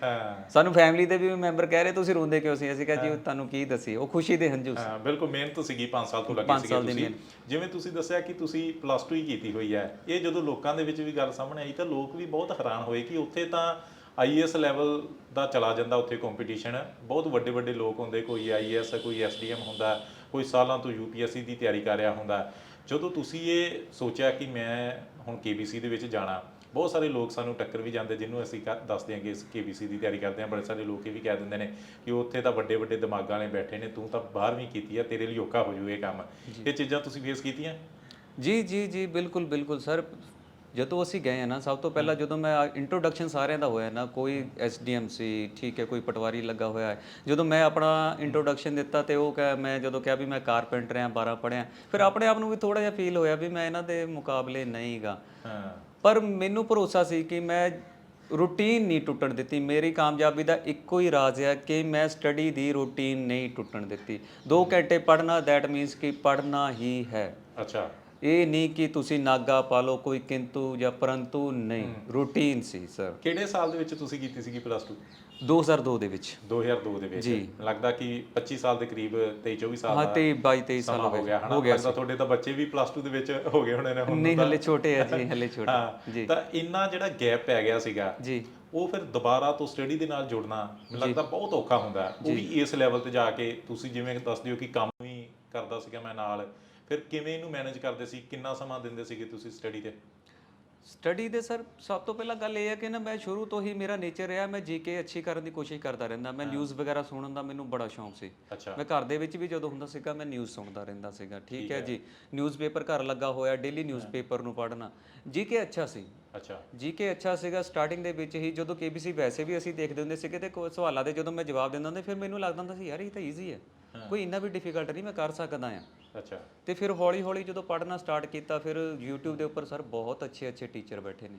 ਸਾਨੂੰ ਫੈਮਿਲੀ ਦੇ ਵੀ ਮੈਂਬਰ ਕਹਿ ਰਹੇ ਤੁਸੀਂ ਰੋਂਦੇ ਕਿਉਂ ਸੀ? ਅਸੀਂ ਕਿਹਾ ਜੀ ਤੁਹਾਨੂੰ ਕੀ ਦੱਸੀਏ ਉਹ ਖੁਸ਼ੀ ਦੇ ਹੰਝੂ ਸੀ। ਹਾਂ ਬਿਲਕੁਲ ਮਿਹਨਤ ਸੀਗੀ 5 ਸਾਲ ਤੋਂ ਲੱਗੇ ਸੀਗੇ ਤੁਸੀਂ। ਜਿਵੇਂ ਤੁਸੀਂ ਦੱਸਿਆ ਕਿ ਤੁਸੀਂ ਪਲੱਸ 2 ਹੀ ਕੀਤੀ ਹੋਈ ਹੈ, ਇਹ ਜਦੋਂ ਲੋਕਾਂ ਦੇ ਵਿੱਚ ਵੀ ਗੱਲ ਸਾਹਮਣੇ ਆਈ ਤਾਂ ਲੋਕ ਵੀ ਬਹੁਤ ਹੈਰਾਨ ਹੋਏ ਕਿ ਉੱਥੇ ਤਾਂ ਆਈਐਸ ਲੈਵਲ ਦਾ ਚਲਾ ਜਾਂਦਾ ਉੱਥੇ ਕੰਪੀਟੀਸ਼ਨ ਬਹੁਤ ਵੱਡੇ ਵੱਡੇ ਲੋਕ ਹੁੰਦੇ, ਕੋਈ ਆਈਐਸ ਕੋਈ ਐਸਡੀਐਮ ਹੁੰਦਾ, ਕੋਈ ਸਾਲਾਂ ਤੋਂ ਯੂਪੀਐਸਸੀ ਦੀ ਤਿਆਰੀ ਕਰ ਰਿਹਾ ਹੁੰਦਾ। ਜਦੋਂ ਤੁਸੀਂ ਇਹ ਸੋਚਿਆ ਕਿ ਮੈਂ ਹੁਣ ਕੇਬੀਸੀ ਦੇ ਵਿੱਚ ਜਾਣਾ ਬਹੁਤ ਸਾਰੇ ਲੋਕ ਸਾਨੂੰ ਟੱਕਰ ਵੀ ਜਾਂਦੇ ਜਿਹਨੂੰ ਅਸੀਂ ਦੱਸਦੇ ਹਾਂ ਕਿ ਇਸ ਕੇਬੀਸੀ ਦੀ ਤਿਆਰੀ ਕਰਦੇ ਹਾਂ ਬੜੇ ਸਾਰੇ ਲੋਕ ਇਹ ਵੀ ਕਹਿ ਦਿੰਦੇ ਨੇ ਕਿ ਉੱਥੇ ਤਾਂ ਵੱਡੇ ਵੱਡੇ ਦਿਮਾਗਾਂ ਵਾਲੇ ਬੈਠੇ ਨੇ ਤੂੰ ਤਾਂ 12ਵੀਂ ਕੀਤੀ ਆ ਤੇਰੇ ਲਈ ਔਖਾ ਹੋ ਜੂ ਇਹ ਕੰਮ। ਇਹ ਚੀਜ਼ਾਂ ਤੁਸੀਂ ਫੇਸ ਕੀਤੀਆਂ? ਜੀ ਜੀ ਜੀ ਬਿਲਕੁਲ ਬਿਲਕੁਲ ਸਰ। ਜਦੋਂ ਅਸੀਂ ਗਏ ਆ ਨਾ ਸਭ ਤੋਂ ਪਹਿਲਾਂ ਜਦੋਂ ਮੈਂ ਇੰਟਰੋਡਕਸ਼ਨ ਸਾਰਿਆਂ ਦਾ ਹੋਇਆ ਨਾ ਕੋਈ ਐਸਡੀਐਮ ਸੀ ਠੀਕ ਹੈ ਕੋਈ ਪਟਵਾਰੀ ਲੱਗਾ ਹੋਇਆ ਹੈ। ਜਦੋਂ ਮੈਂ ਆਪਣਾ ਇੰਟਰੋਡਕਸ਼ਨ ਦਿੱਤਾ ਤੇ ਉਹ ਕਹ ਮੈਂ ਜਦੋਂ ਕਿਹਾ ਵੀ ਮੈਂ ਕਾਰਪੈਂਟਰ ਆ 12 ਪੜ੍ਹਿਆ ਫਿਰ ਆਪਣੇ ਆਪ ਨੂੰ ਵੀ ਥੋੜਾ ਜਿਹਾ ਫੀਲ ਹੋਇਆ ਵੀ ਮੈਂ ਇਹਨਾਂ ਦੇ ਮੁਕਾਬਲੇ ਨਹੀਂਗਾ ਹਾਂ। ਪਰ ਮੈਨੂੰ ਭਰੋਸਾ ਸੀ ਕਿ ਮੈਂ ਰੂਟੀਨ ਨਹੀਂ ਟੁੱਟਣ ਦਿੱਤੀ। ਮੇਰੀ ਕਾਮਯਾਬੀ ਦਾ ਇੱਕੋ ਹੀ ਰਾਜ਼ ਹੈ ਕਿ ਮੈਂ ਸਟੱਡੀ ਦੀ ਰੂਟੀਨ ਨਹੀਂ ਟੁੱਟਣ ਦਿੱਤੀ। 2 ਘੰਟੇ ਪੜ੍ਹਨਾ ਦੈਟ ਮੀਨਸ ਕਿ ਪੜ੍ਹਨਾ ਹੀ ਹੈ। ਅੱਛਾ। ਇਹ ਨਹੀਂ ਕਿ ਤੁਸੀਂ ਨਾਗਾ ਪਾ ਲਓ ਕੋਈ ਕਿੰਤੂ ਜਾਂ ਪਰੰਤੂ ਨਹੀਂ। ਰੂਟੀਨ ਸੀ ਸਰ ਕਿਹੜੇ ਸਾਲ ਦੇ ਵਿੱਚ ਤੁਸੀਂ ਕੀਤੀ ਸੀਗੀ ਪਲੱਸ 2 2002 ਦੇ ਵਿੱਚ। 2002 ਦੇ ਵਿੱਚ। ਲੱਗਦਾ ਕਿ 25 ਸਾਲ ਦੇ ਕਰੀਬ 23 24 ਸਾਲ ਹਾਂ ਦਾ ਤੇ 22 23 ਸਾਲ ਸਮਾਂ ਹੋ ਗਿਆ ਹਨਾ? ਲੱਗਦਾ ਤੁਹਾਡੇ ਤਾਂ ਬੱਚੇ ਵੀ ਪਲੱਸ 2 ਦੇ ਵਿੱਚ ਹੋ ਗਏ ਹੋਣੇ ਨੇ ਹੁਣ ਨਹੀਂ ਹਲੇ ਛੋਟੇ ਆ ਜੀ ਹਲੇ ਛੋਟੇ। ਹਾਂ ਜੀ। ਤਾਂ ਇੰਨਾ ਜਿਹੜਾ ਗੈਪ ਪੈ ਗਿਆ ਸੀਗਾ ਜੀ। ਉਹ ਫਿਰ ਦੁਬਾਰਾ ਤੋਂ ਸਟੱਡੀ ਦੇ ਨਾਲ ਜੁੜਨਾ ਮੈਨੂੰ ਲੱਗਦਾ ਬਹੁਤ ਔਖਾ ਹੁੰਦਾ। ਹੈ। ਉਹ ਵੀ ਇਸ ਲੈਵਲ ਤੇ ਜਾ ਕੇ ਤੁਸੀਂ ਜਿਵੇਂ ਦੱਸਦੇ ਹੋ ਕਿ ਕੰਮ ਵੀ ਕਰਦਾ ਸੀਗਾ ਮੈਂ ਨਾਲ। ਫਿਰ ਕਿਵੇਂ ਇਹਨੂੰ ਮੈਨੇਜ ਕਰਦੇ ਸੀ? ਕਿੰਨਾ ਸਮਾਂ ਦਿੰਦੇ ਸੀਗੇ ਤੁਸੀਂ ਸਟੱਡੀ ਤੇ? ਸਟੱਡੀ ਦੇ ਸਰ ਸਭ ਤੋਂ ਪਹਿਲਾਂ ਗੱਲ ਇਹ ਹੈ ਕਿ ਨਾ ਮੈਂ ਸ਼ੁਰੂ ਤੋਂ ਹੀ ਮੇਰਾ ਨੇਚਰ ਰਿਹਾ ਮੈਂ ਜੀਕੇ ਅੱਛੀ ਕਰਨ ਦੀ ਕੋਸ਼ਿਸ਼ ਕਰਦਾ ਰਹਿੰਦਾ। ਮੈਂ ਨਿਊਜ਼ ਵਗੈਰਾ ਸੁਣਨ ਦਾ ਮੈਨੂੰ ਬੜਾ ਸ਼ੌਂਕ ਸੀ। ਮੈਂ ਘਰ ਦੇ ਵਿੱਚ ਵੀ ਜਦੋਂ ਹੁੰਦਾ ਸੀਗਾ ਮੈਂ ਨਿਊਜ਼ ਸੁਣਦਾ ਰਹਿੰਦਾ ਸੀਗਾ। ਠੀਕ ਹੈ ਜੀ। ਨਿਊਜ਼ਪੇਪਰ ਘਰ ਲੱਗਾ ਹੋਇਆ ਡੇਲੀ ਨਿਊਜ਼ਪੇਪਰ ਨੂੰ ਪੜ੍ਹਨਾ। ਜੀਕੇ ਅੱਛਾ ਸੀ। ਅੱਛਾ। ਜੀਕੇ ਅੱਛਾ ਸੀਗਾ ਸਟਾਰਟਿੰਗ ਦੇ ਵਿੱਚ ਹੀ ਜਦੋਂ ਕੇਬੀਸੀ ਵੈਸੇ ਵੀ ਅਸੀਂ ਦੇਖਦੇ ਹੁੰਦੇ ਸੀਗੇ ਤੇ ਕੋਈ ਸਵਾਲਾਂ ਦੇ ਜਦੋਂ ਮੈਂ ਜਵਾਬ ਦਿੰਦਾ ਹੁੰਦਾ ਫਿਰ ਮੈਨੂੰ ਲੱਗਦਾ ਹੁੰਦਾ ਸੀ ਯਾਰ ਇਹ ਤਾਂ ਈਜ਼ੀ ਹੈ। ਕੋਈ ਇੰਨਾ ਵੀ ਡਿਫਿਕਲਟ ਨਹੀਂ ਮੈਂ ਕਰ ਸਕਦਾ ਆ ਅੱਛਾ। ਤੇ ਫਿਰ ਹੌਲੀ ਹੌਲੀ ਜਦੋਂ ਪੜ੍ਹਨਾ ਸਟਾਰਟ ਕੀਤਾ ਫਿਰ YouTube ਦੇ ਉੱਪਰ ਸਰ ਬਹੁਤ ਅੱਛੇ ਅੱਛੇ ਟੀਚਰ ਬੈਠੇ ਨੇ।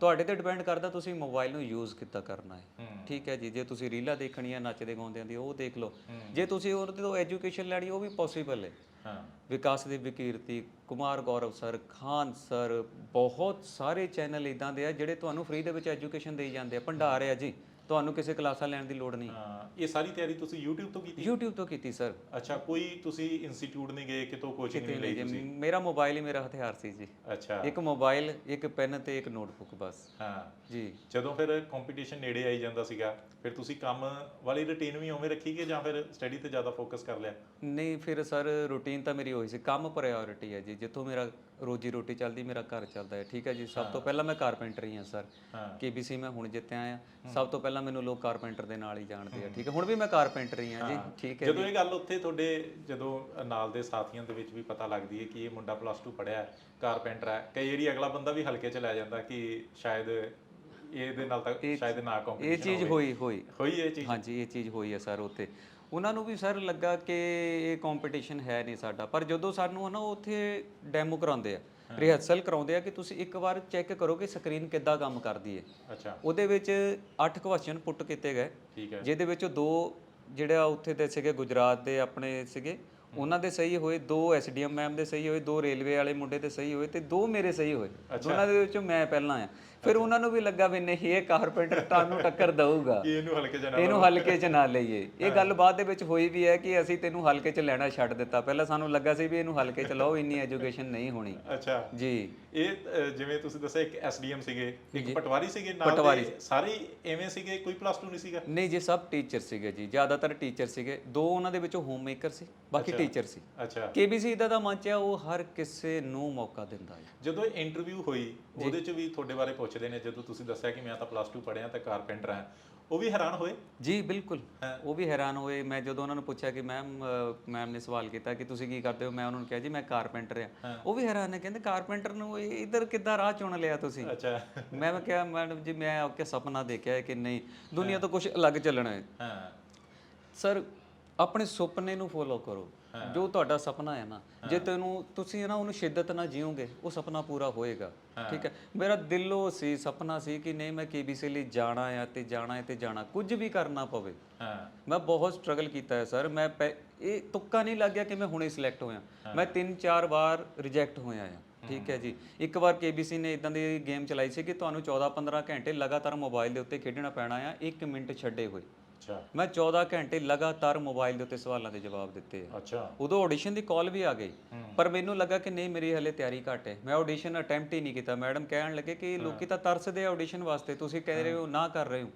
ਤੁਹਾਡੇ ਤੇ ਡਿਪੈਂਡ ਕਰਦਾ ਤੁਸੀਂ ਮੋਬਾਈਲ ਨੂੰ ਯੂਜ਼ ਕਿੱਦਾਂ ਕਰਨਾ ਹੈ। ਹੂੰ। ਠੀਕ ਹੈ ਜੀ ਜੇ ਤੁਸੀਂ ਰੀਲਾਂ ਦੇਖਣੀਆਂ ਨੱਚਦੇ ਗਾਉਂਦਿਆਂ ਦੀ ਉਹ ਦੇਖ ਲਓ। ਜੇ ਤੁਸੀਂ ਉਹਦੇ ਤੋਂ ਐਜੂਕੇਸ਼ਨ ਲੈਣੀ ਉਹ ਵੀ ਪੋਸੀਬਲ ਹੈ। ਹਾਂ। ਵਿਕਾਸ ਦੇ ਵਿਕੀਰਤੀ ਕੁਮਾਰ ਗੌਰਵ ਸਰ ਖਾਨ ਸਰ ਬਹੁਤ ਸਾਰੇ ਚੈਨਲ ਇਦਾਂ ਦੇ ਆ ਜਿਹੜੇ ਤੁਹਾਨੂੰ ਫ੍ਰੀ ਦੇ ਵਿੱਚ ਐਜੂਕੇਸ਼ਨ ਦੇਈ ਜਾਂਦੇ ਆ। ਭੰਡਾਰ ਆ ਜੀ। ਤੁਹਾਨੂੰ ਕਿਸੇ ਕਲਾਸਾਂ ਲੈਣ ਦੀ ਲੋੜ ਨਹੀਂ। ਹਾਂ, ਇਹ ਸਾਰੀ ਤਿਆਰੀ ਤੁਸੀਂ YouTube ਤੋਂ ਕੀਤੀ? YouTube ਤੋਂ ਕੀਤੀ ਸਰ ਅੱਛਾ ਕੋਈ ਤੁਸੀਂ ਇੰਸਟੀਚਿਊਟ ਨਹੀਂ ਗਏ ਕਿਤੋਂ ਕੋਚਿੰਗ ਨਹੀਂ ਲਈ ਤੁਸੀਂ? ਮੇਰਾ ਮੋਬਾਈਲ ਹੀ ਮੇਰਾ ਹਥਿਆਰ ਸੀ ਜੀ। ਅੱਛਾ। ਇੱਕ ਮੋਬਾਈਲ ਇੱਕ ਪੈਨ ਤੇ ਇੱਕ ਨੋਟਬੁੱਕ ਬਸ। ਹਾਂ। ਜੀ। ਜਦੋਂ ਫਿਰ ਕੰਪੀਟੀਸ਼ਨ ਨੇੜੇ ਆਈ ਜਾਂਦਾ ਸੀਗਾ ਫਿਰ ਤੁਸੀਂ ਕੰਮ ਵਾਲੀ ਰੁਟੀਨ ਵੀ ਉਵੇਂ ਰੱਖੀ ਕਿ ਜਾਂ ਫਿਰ ਸਟੱਡੀ ਤੇ ਜ਼ਿਆਦਾ ਫੋਕਸ ਕਰ ਲਿਆ? ਨਹੀਂ ਫਿਰ ਸਰ ਰੂਟੀਨ ਤਾਂ ਮੇਰੀ ਹੋਈ ਸੀ। ਕੰਮ ਪ੍ਰਾਇੋਰਟੀ ਹੈ ਜੀ। ਜਿੱਥੋਂ ਮੇਰਾ ਰੋਜੀ ਰੋਟੀ ਚੱਲਦੀ ਮੇਰਾ ਘਰ ਚੱਲਦਾ ਹੈ। ਠੀਕ ਹੈ ਜੀ? ਸਭ ਤੋਂ ਪਹਿਲਾਂ ਮੈਂ ਕਾਰਪੈਂਟਰ ਹੀ ਹਾਂ। ਸਰ ਕੇਬੀਸੀ ਮੈਂ ਹੁਣ ਜਿੱਤਿਆ ਆ ਸਭ ਤੋਂ ਪਹਿਲਾਂ ਮੈਨੂੰ ਲੋਕ ਕਾਰਪੈਂਟਰ ਦੇ ਨਾਲ ਹੀ ਜਾਣਦੇ ਆ ਠੀਕ ਹੈ? ਹੁਣ ਵੀ ਮੈਂ ਕਾਰਪੈਂਟਰ ਹੀ ਹਾਂ। ਜੀ ਠੀਕ ਹੈ ਜਦੋਂ ਇਹ ਗੱਲ ਉੱਥੇ ਤੁਹਾਡੇ ਜਦੋਂ ਨਾਲ ਦੇ ਸਾਥੀਆਂ ਦੇ ਵਿੱਚ ਵੀ ਪਤਾ ਲੱਗਦੀ ਹੈ ਕਿ ਇਹ ਮੁੰਡਾ ਪਲੱਸ 2 ਪੜਿਆ ਕਾਰਪੈਂਟਰ ਹੈ ਕਈ ਵਾਰੀ ਅਗਲਾ ਬੰਦਾ ਵੀ ਹਲਕੇ ਚ ਲੈ ਜਾਂਦਾ ਕਿ ਸ਼ਾਇਦ ਇਹਦੇ ਨਾਲ ਤਾਂ ਸ਼ਾਇਦ ਨਾ ਇਹ ਕੰਪੀਟੀਸ਼ਨ ਚੀਜ਼ ਹੋਈ ਹੋਈ। ਹੋਈ ਇਹ ਚੀਜ਼? ਹਾਂਜੀ ਇਹ ਚੀਜ਼ ਹੋਈ ਹੈ ਸਰ ਉੱਥੇ। ਉਹਨਾਂ ਨੂੰ ਵੀ ਸਰ ਲੱਗਾ ਕਿ ਇਹ ਕੰਪੀਟੀਸ਼ਨ ਹੈ ਨਹੀਂ ਸਾਡਾ। ਪਰ ਜਦੋਂ ਸਾਨੂੰ ਹਨਾ ਉੱਥੇ ਡੈਮੋ ਕਰਾਉਂਦੇ ਆ ਰਿਹਰਸਲ ਕਰਾਉਂਦੇ ਆ ਕਿ ਤੁਸੀਂ ਇੱਕ ਵਾਰ ਚੈੱਕ ਕਰੋ ਕਿ ਸਕਰੀਨ ਕਿੱਦਾਂ ਕੰਮ ਕਰਦੀ ਹੈ। ਅੱਛਾ। ਉਹਦੇ ਵਿੱਚ 8 ਕੁਐਸਚਨ ਪੁੱਟ ਕੀਤੇ ਗਏ। ਠੀਕ ਹੈ। ਜਿਹਦੇ ਵਿੱਚੋਂ ਦੋ ਜਿਹੜਾ ਉੱਥੇ ਦੇ ਸੀਗੇ ਗੁਜਰਾਤ ਦੇ ਆਪਣੇ ਸੀਗੇ ਉਹਨਾਂ ਦੇ ਸਹੀ ਹੋਏ ਦੋ ਐਸਡੀਐਮ ਮੈਮ ਦੇ ਸਹੀ ਹੋਏ ਦੋ ਰੇਲਵੇ ਵਾਲੇ ਮੁੰਡੇ ਦੇ ਸਹੀ ਹੋਏ ਤੇ ਦੋ ਮੇਰੇ ਸਹੀ ਹੋਏ। ਦੋਨਾਂ ਦੇ ਵਿੱਚੋਂ ਮੈਂ ਪਹਿਲਾਂ ਆ। ਫਿਰ ਉਹਨਾਂ ਨੂੰ ਵੀ ਲੱਗਾ ਵੀ ਨਹੀਂ ਇਹ ਕਾਰਪੈਂਟਰ ਤੁਹਾਨੂੰ ਟੱਕਰ ਦਊਗਾ। ਇਹਨੂੰ ਹਲਕੇ ਜਾਣਾ ਇਹਨੂੰ ਹਲਕੇ 'ਚ ਨਾ ਲਈਏ। ਇਹ ਗੱਲ ਬਾਅਦ ਦੇ ਵਿੱਚ ਹੋਈ ਵੀ ਹੈ ਕਿ ਅਸੀਂ ਤੈਨੂੰ ਹਲਕੇ 'ਚ ਲੈਣਾ ਛੱਡ ਦਿੱਤਾ। ਪਹਿਲਾਂ ਸਾਨੂੰ ਲੱਗਾ ਸੀ ਵੀ ਇਹਨੂੰ ਹਲਕੇ 'ਚ ਲਓ ਇੰਨੀ ਐਜੂਕੇਸ਼ਨ ਨਹੀਂ ਹੋਣੀ। ਅੱਛਾ। ਜੀ। ਇਹ ਜਿਵੇਂ ਤੁਸੀਂ ਦੱਸਿਆ ਇੱਕ ਐਸਡੀਐਮ ਸੀਗੇ ਇੱਕ ਪਟਵਾਰੀ ਸੀਗੇ ਨਾਲ ਦੇ ਸਾਰੇ ਐਵੇਂ ਸੀਗੇ ਕੋਈ ਪਲੱਸ 2 ਨਹੀਂ ਸੀਗਾ? ਨਹੀਂ ਜੀ ਸਭ ਟੀਚਰ ਸੀਗੇ ਜੀ। ਜ਼ਿਆਦਾਤਰ ਟੀਚਰ ਸੀਗੇ। ਦੋ ਉਹਨਾਂ ਦੇ ਵਿੱਚੋਂ ਹੋਮ ਮੇਕਰ ਸੀ ਬਾਕੀ ਟੀਚਰ ਸੀ। ਅੱਛਾ। ਕੇਬੀਸੀ ਦਾ ਤਾਂ ਮੰਚ ਹੈ ਉਹ ਹਰ ਕਿਸੇ ਨੂੰ ਮੌਕਾ ਦਿੰਦਾ ਹੈ। ਜਦੋਂ ਇੰਟਰਵਿਊ ਹੋਈ ਉਹਦੇ ਚ ਵੀ ਤੁਹਾਡੇ ਬਾਰੇ ਪੁੱਛਦੇ ਨੇ ਜਦੋਂ ਤੁਸੀਂ ਦੱਸਿਆ ਕਿ ਮੈਂ ਤਾਂ ਪਲੱਸ 2 ਪੜ੍ਹਿਆ ਤੇ ਕਾਰਪੈਂਟਰ ਹਾਂ ਉਹ ਵੀ ਹੈਰਾਨ ਹੋਏ? ਜੀ ਬਿਲਕੁਲ। ਉਹ ਵੀ ਹੈਰਾਨ ਹੋਏ। ਮੈਂ ਜਦੋਂ ਉਹਨਾਂ ਨੂੰ ਪੁੱਛਿਆ ਕਿ ਮੈਮ ਮੈਮ ਨੇ ਸਵਾਲ ਕੀਤਾ ਕਿ ਤੁਸੀਂ ਕੀ ਕਰਦੇ ਹੋ ਮੈਂ ਉਹਨਾਂ ਨੂੰ ਕਿਹਾ ਜੀ ਮੈਂ ਕਾਰਪੈਂਟਰ ਆ ਉਹ ਵੀ ਹੈਰਾਨ ਨੇ ਕਹਿੰਦੇ ਕਾਰਪੈਂਟਰ ਨੂੰ ਇਹ ਇਧਰ ਕਿੱਦਾਂ ਰਾਹ ਚੁਣ ਲਿਆ ਤੁਸੀਂ? ਅੱਛਾ। ਮੈਂ ਕਿਹਾ ਮੈਡਮ ਜੀ ਮੈਂ ਆਪਕੇ ਸੁਪਨਾ ਦੇਖਿਆ ਹੈ ਕਿ ਨਹੀਂ ਦੁਨੀਆ ਤੋਂ ਕੁਝ ਅਲੱਗ ਚੱਲਣਾ ਹੈ। ਹਾਂ। ਸਰ ਆਪਣੇ ਸੁਪਨੇ ਨੂੰ ਫੋਲੋ ਕਰੋ। ਜੋ ਤੁਹਾਡਾ ਸੁਪਨਾ ਹੈ ਨਾ ਜੇ ਤੈਨੂੰ ਤੁਸੀਂ ਨਾ ਉਹਨੂੰ ਸ਼ਿੱਦਤ ਨਾਲ ਜੀਓਗੇ ਉਹ ਸੁਪਨਾ ਪੂਰਾ ਹੋਏਗਾ। ਠੀਕ ਹੈ? ਮੇਰਾ ਦਿਲੋਂ ਸੀ ਸੁਪਨਾ ਸੀ ਕਿ ਨਹੀਂ ਮੈਂ ਕੇਬੀਸੀ ਲਈ ਜਾਣਾ ਆ ਤੇ ਜਾਣਾ ਹੈ ਤੇ ਜਾਣਾ ਕੁਝ ਵੀ ਕਰਨਾ ਪਵੇ। ਹਾਂ। ਮੈਂ ਬਹੁਤ ਸਟਰਗਲ ਕੀਤਾ ਹੈ ਸਰ ਮੈਂ ਇਹ ਤੁੱਕਾ ਨਹੀਂ ਲੱਗ ਗਿਆ ਕਿ ਮੈਂ ਹੁਣੇ ਸਿਲੈਕਟ ਹੋਇਆ। ਮੈਂ ਤਿੰਨ ਚਾਰ ਵਾਰ ਰਿਜੈਕਟ ਹੋਇਆ ਆ। ਠੀਕ ਹੈ ਜੀ? ਇੱਕ ਵਾਰ KBC ਨੇ ਇਦਾਂ ਦੀ ਗੇਮ ਚਲਾਈ ਸੀ ਕਿ ਤੁਹਾਨੂੰ 14-15 ਘੰਟੇ ਲਗਾਤਾਰ ਮੋਬਾਈਲ ਦੇ ਉੱਤੇ ਖੇਡਣਾ ਪੈਣਾ ਆ 1 ਮਿੰਟ ਛੱਡੇ ਹੋਏ। ਅੱਛਾ। ਮੈਂ 14 ਘੰਟੇ ਲਗਾਤਾਰ ਮੋਬਾਈਲ ਦੇ ਉੱਤੇ ਸਵਾਲਾਂ ਦੇ ਜਵਾਬ ਦਿੱਤੇ ਆ। ਅੱਛਾ। ਉਦੋਂ ਆਡੀਸ਼ਨ ਦੀ ਕਾਲ ਵੀ ਆ ਗਈ ਪਰ ਮੈਨੂੰ ਲੱਗਾ ਕਿ ਨਹੀਂ ਮੇਰੀ ਹਲੇ ਤਿਆਰੀ ਘੱਟ ਹੈ। ਮੈਂ ਆਡੀਸ਼ਨ ਅਟੈਂਪਟ ਹੀ ਨਹੀਂ ਕੀਤਾ। ਮੈਡਮ ਕਹਿਣ ਲੱਗੇ ਕਿ ਲੋਕੀ ਤਾਂ ਤਰਸਦੇ ਆ ਆਡੀਸ਼ਨ ਵਾਸਤੇ ਤੁਸੀਂ ਕਹਿ ਰਹੇ ਹੋ ਨਾ ਕਰ ਰਹੇ ਹੋ।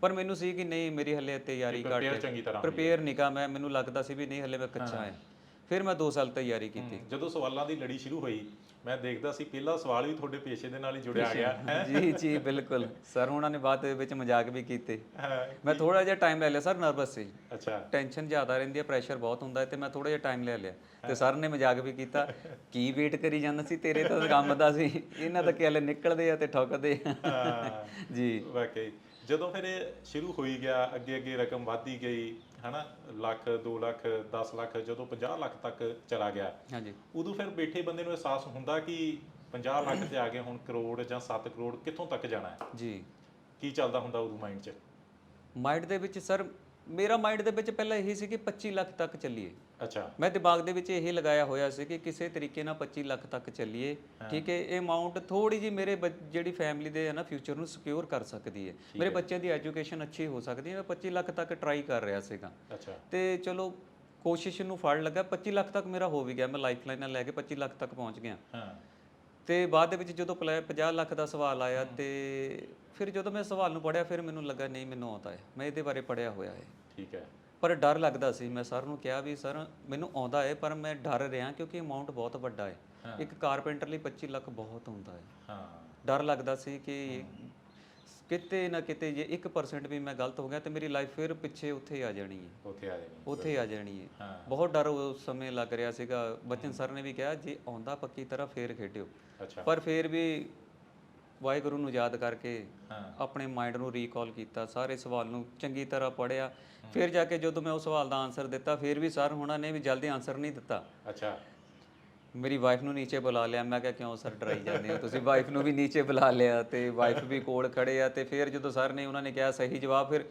ਪਰ ਮੈਨੂੰ ਸੀ ਕਿ ਨਹੀਂ ਮੇਰੀ ਹਲੇ ਤਿਆਰੀ ਘੱਟ ਹੈ। ਚੰਗੀ ਤਰ੍ਹਾਂ ਪ੍ਰਿਪੇਅਰ ਨਹੀਂ ਕਾ ਮੈਂ ਮੈਨੂੰ ਲੱਗਦਾ ਸੀ ਵੀ ਨਹੀਂ ਹਲੇ ਮੈਂ ਕੱਚਾ ਹਾਂ। ਫਿਰ ਮੈਂ 2 ਸਾਲ ਤਿਆਰੀ ਕੀਤੀ। ਜਦੋਂ ਸਵਾਲਾਂ ਦੀ ਲੜੀ ਸ਼ੁਰੂ ਹੋਈ ਮੈਂ ਦੇਖਦਾ ਸੀ ਪਹਿਲਾ ਸਵਾਲ ਵੀ ਤੁਹਾਡੇ ਪੇਸ਼ੇ ਦੇ ਨਾਲ ਹੀ ਜੁੜਿਆ ਗਿਆ ਜੀ ਜੀ ਬਿਲਕੁਲ। ਸਰ ਉਹਨਾਂ ਨੇ ਬਾਅਦ ਵਿੱਚ ਮਜ਼ਾਕ ਵੀ ਕੀਤੇ। ਮੈਂ ਥੋੜਾ ਜਿਹਾ ਟਾਈਮ ਲੈ ਲਿਆ। ਸਰ ਨਰਵਸ ਸੀ। ਅੱਛਾ। ਟੈਨਸ਼ਨ ਜ਼ਿਆਦਾ ਰਹਿੰਦੀ ਹੈ ਪ੍ਰੈਸ਼ਰ ਬਹੁਤ ਹੁੰਦਾ ਹੈ ਤੇ ਮੈਂ ਥੋੜਾ ਜਿਹਾ ਟਾਈਮ ਲੈ ਲਿਆ। ਤੇ ਸਰ ਨੇ ਮਜ਼ਾਕ ਵੀ ਕੀਤਾ ਕੀ ਵੇਟ ਕਰੀ ਜਾਂਦਾ ਸੀ? ਤੇਰੇ ਤਾਂ ਕੰਮ ਦਾ ਸੀ। ਇਹਨਾਂ ਤਾਂ ਕਿਹਲੇ ਨਿਕਲਦੇ ਆ ਤੇ ਠੁੱਕਦੇ ਆ। ਜੀ। ਵਾਕਈ। ਜਦੋਂ ਫਿਰ ਇਹ ਸ਼ੁਰੂ ਹੋਈ ਗਿਆ ਅੱਗੇ ਅੱਗੇ ਰਕਮ ਵਧਦੀ ਗਈ ਹਨਾ ਲੱਖ 2 ਲੱਖ 10 ਲੱਖ ਜਦੋਂ 50 ਲੱਖ ਤੱਕ ਚਲਾ ਗਿਆ ਹਾਂਜੀ। ਉਦੋਂ ਫਿਰ ਬੈਠੇ ਬੰਦੇ ਨੂੰ ਅਹਿਸਾਸ ਹੁੰਦਾ ਕਿ 50 ਲੱਖ ਤੇ ਆ ਗਏ ਹੁਣ ਕਰੋੜ ਜਾਂ 7 ਕਰੋੜ ਕਿੱਥੋਂ ਤੱਕ ਜਾਣਾ ਹੈ? ਜੀ। ਕੀ ਚੱਲਦਾ ਹੁੰਦਾ ਉਦੋਂ ਮਾਈਂਡ 'ਚ? ਮਾਈਂਡ ਦੇ ਵਿੱਚ ਸਰ ਮੇਰਾ ਮਾਈਂਡ ਦੇ ਵਿੱਚ ਪਹਿਲਾਂ ਇਹੀ ਸੀ ਕਿ 25 ਲੱਖ ਤੱਕ ਚੱਲੀਏ। ਅੱਛਾ। ਮੈਂ ਦਿਮਾਗ ਦੇ ਵਿੱਚ ਇਹ ਲਗਾਇਆ ਹੋਇਆ ਸੀ ਕਿ ਕਿਸੇ ਤਰੀਕੇ ਨਾਲ 25 ਲੱਖ ਤੱਕ ਚੱਲੀਏ। ਠੀਕ ਹੈ ਇਹ ਅਮਾਉਂਟ ਥੋੜੀ ਜੀ ਮੇਰੇ ਜਿਹੜੀ ਫੈਮਿਲੀ ਦੇ ਹੈ ਨਾ ਫਿਊਚਰ ਨੂੰ ਸਿਕਿਉਰ ਕਰ ਸਕਦੀ ਹੈ। ਮੇਰੇ ਬੱਚਿਆਂ ਦੀ ਐਜੂਕੇਸ਼ਨ ਅੱਛੀ ਹੋ ਸਕਦੀ ਹੈ। ਮੈਂ 25 ਲੱਖ ਤੱਕ ਟਰਾਈ ਕਰ ਰਿਹਾ ਸੀਗਾ। ਅੱਛਾ। ਤੇ ਚਲੋ ਕੋਸ਼ਿਸ਼ ਨੂੰ ਫੜ ਲੱਗਾ। 25 ਲੱਖ ਤੱਕ ਮੇਰਾ ਹੋ ਵੀ ਗਿਆ। ਮੈਂ ਲਾਈਫਲਾਈਨ ਨਾਲ ਲੈ ਕੇ 25 ਲੱਖ ਤੱਕ ਪਹੁੰਚ ਗਿਆ। ਹਾਂ। ਤੇ ਬਾਅਦ ਦੇ ਵਿੱਚ ਜਦੋਂ ਪਲਾ 50 ਲੱਖ ਦਾ ਸਵਾਲ ਆਇਆ ਤੇ ਫਿਰ ਜਦੋਂ ਮੈਂ ਸਵਾਲ ਨੂੰ ਪੜਿਆ ਫਿਰ ਮੈਨੂੰ ਲੱਗਾ ਨਹੀਂ ਮੈਨੂੰ ਆਉਂਦਾ ਹੈ। ਮੈਂ ਇਹਦੇ ਬਾਰੇ ਪੜਿਆ ਹੋਇਆ ਹੈ। ਠੀਕ ਹੈ। ਪਰ ਡਰ ਲੱਗਦਾ ਸੀ। ਮੈਂ ਸਰ ਨੂੰ ਕਿਹਾ ਵੀ ਸਰ ਮੈਨੂੰ ਆਉਂਦਾ ਹੈ ਪਰ ਮੈਂ ਡਰ ਰਿਹਾ ਕਿਉਂਕਿ ਅਮਾਉਂਟ ਬਹੁਤ ਵੱਡਾ ਹੈ। ਇੱਕ ਕਾਰਪੈਂਟਰ ਲਈ 25 ਲੱਖ ਬਹੁਤ ਹੁੰਦਾ ਹੈ। ਹਾਂ। ਡਰ ਲੱਗਦਾ ਸੀ ਕਿ ਕਿਤੇ ਨਾ ਕਿਤੇ ਜੇ 1% ਵੀ ਮੈਂ ਗਲਤ ਹੋ ਗਿਆ ਤੇ ਮੇਰੀ ਲਾਈਫ ਫਿਰ ਪਿੱਛੇ ਉੱਥੇ ਆ ਜਾਣੀ ਹੈ। ਉੱਥੇ ਆ ਜਾਣੀ ਉੱਥੇ ਆ ਜਾਣੀ ਹੈ। ਹਾਂ। ਬਹੁਤ ਡਰ ਉਸ ਸਮੇਂ ਲੱਗ ਰਿਹਾ ਸੀਗਾ। ਬਚਨ ਸਰ ਨੇ ਵੀ ਕਿਹਾ ਜੇ ਆਉਂਦਾ ਪੱਕੀ ਤਰ੍ਹਾਂ ਫੇਰ ਖੇਡਿਓ। ਅੱਛਾ। ਪਰ ਫੇਰ ਵੀ ਵਾਹਿਗੁਰੂ ਨੂੰ ਯਾਦ ਕਰਕੇ ਹਾਂ। ਆਪਣੇ ਮਾਈਂਡ ਨੂੰ ਰੀਕਾਲ ਕੀਤਾ ਸਾਰੇ ਸਵਾਲ ਨੂੰ ਚੰਗੀ ਤਰ੍ਹਾਂ ਪੜਿਆ ਫਿਰ ਜਾ ਕੇ ਜਦੋਂ ਮੈਂ ਉਸ ਸਵਾਲ ਦਾ ਆਨਸਰ ਦਿੱਤਾ ਫਿਰ ਵੀ ਸਰ ਹੁਣਾਂ ਨੇ ਵੀ ਜਲਦੀ ਆਨਸਰ ਨਹੀਂ ਦਿੱਤਾ। ਅੱਛਾ। ਮੇਰੀ ਵਾਈਫ ਨੂੰ ਨੀਚੇ ਬੁਲਾ ਲਿਆ। ਮੈਂ ਕਿਹਾ ਕਿਉਂ ਸਰ ਡਰਾਈ ਜਾਂਦੇ ਹੋ? ਤੁਸੀਂ ਵਾਈਫ ਨੂੰ ਵੀ ਨੀਚੇ ਬੁਲਾ ਲਿਆ ਤੇ ਵਾਈਫ ਵੀ ਕੋਲ ਖੜੇ ਆ ਤੇ ਫਿਰ ਜਦੋਂ ਸਰ ਨੇ ਉਹਨਾਂ ਨੇ ਕਿਹਾ ਸਹੀ ਜਵਾਬ ਫਿਰ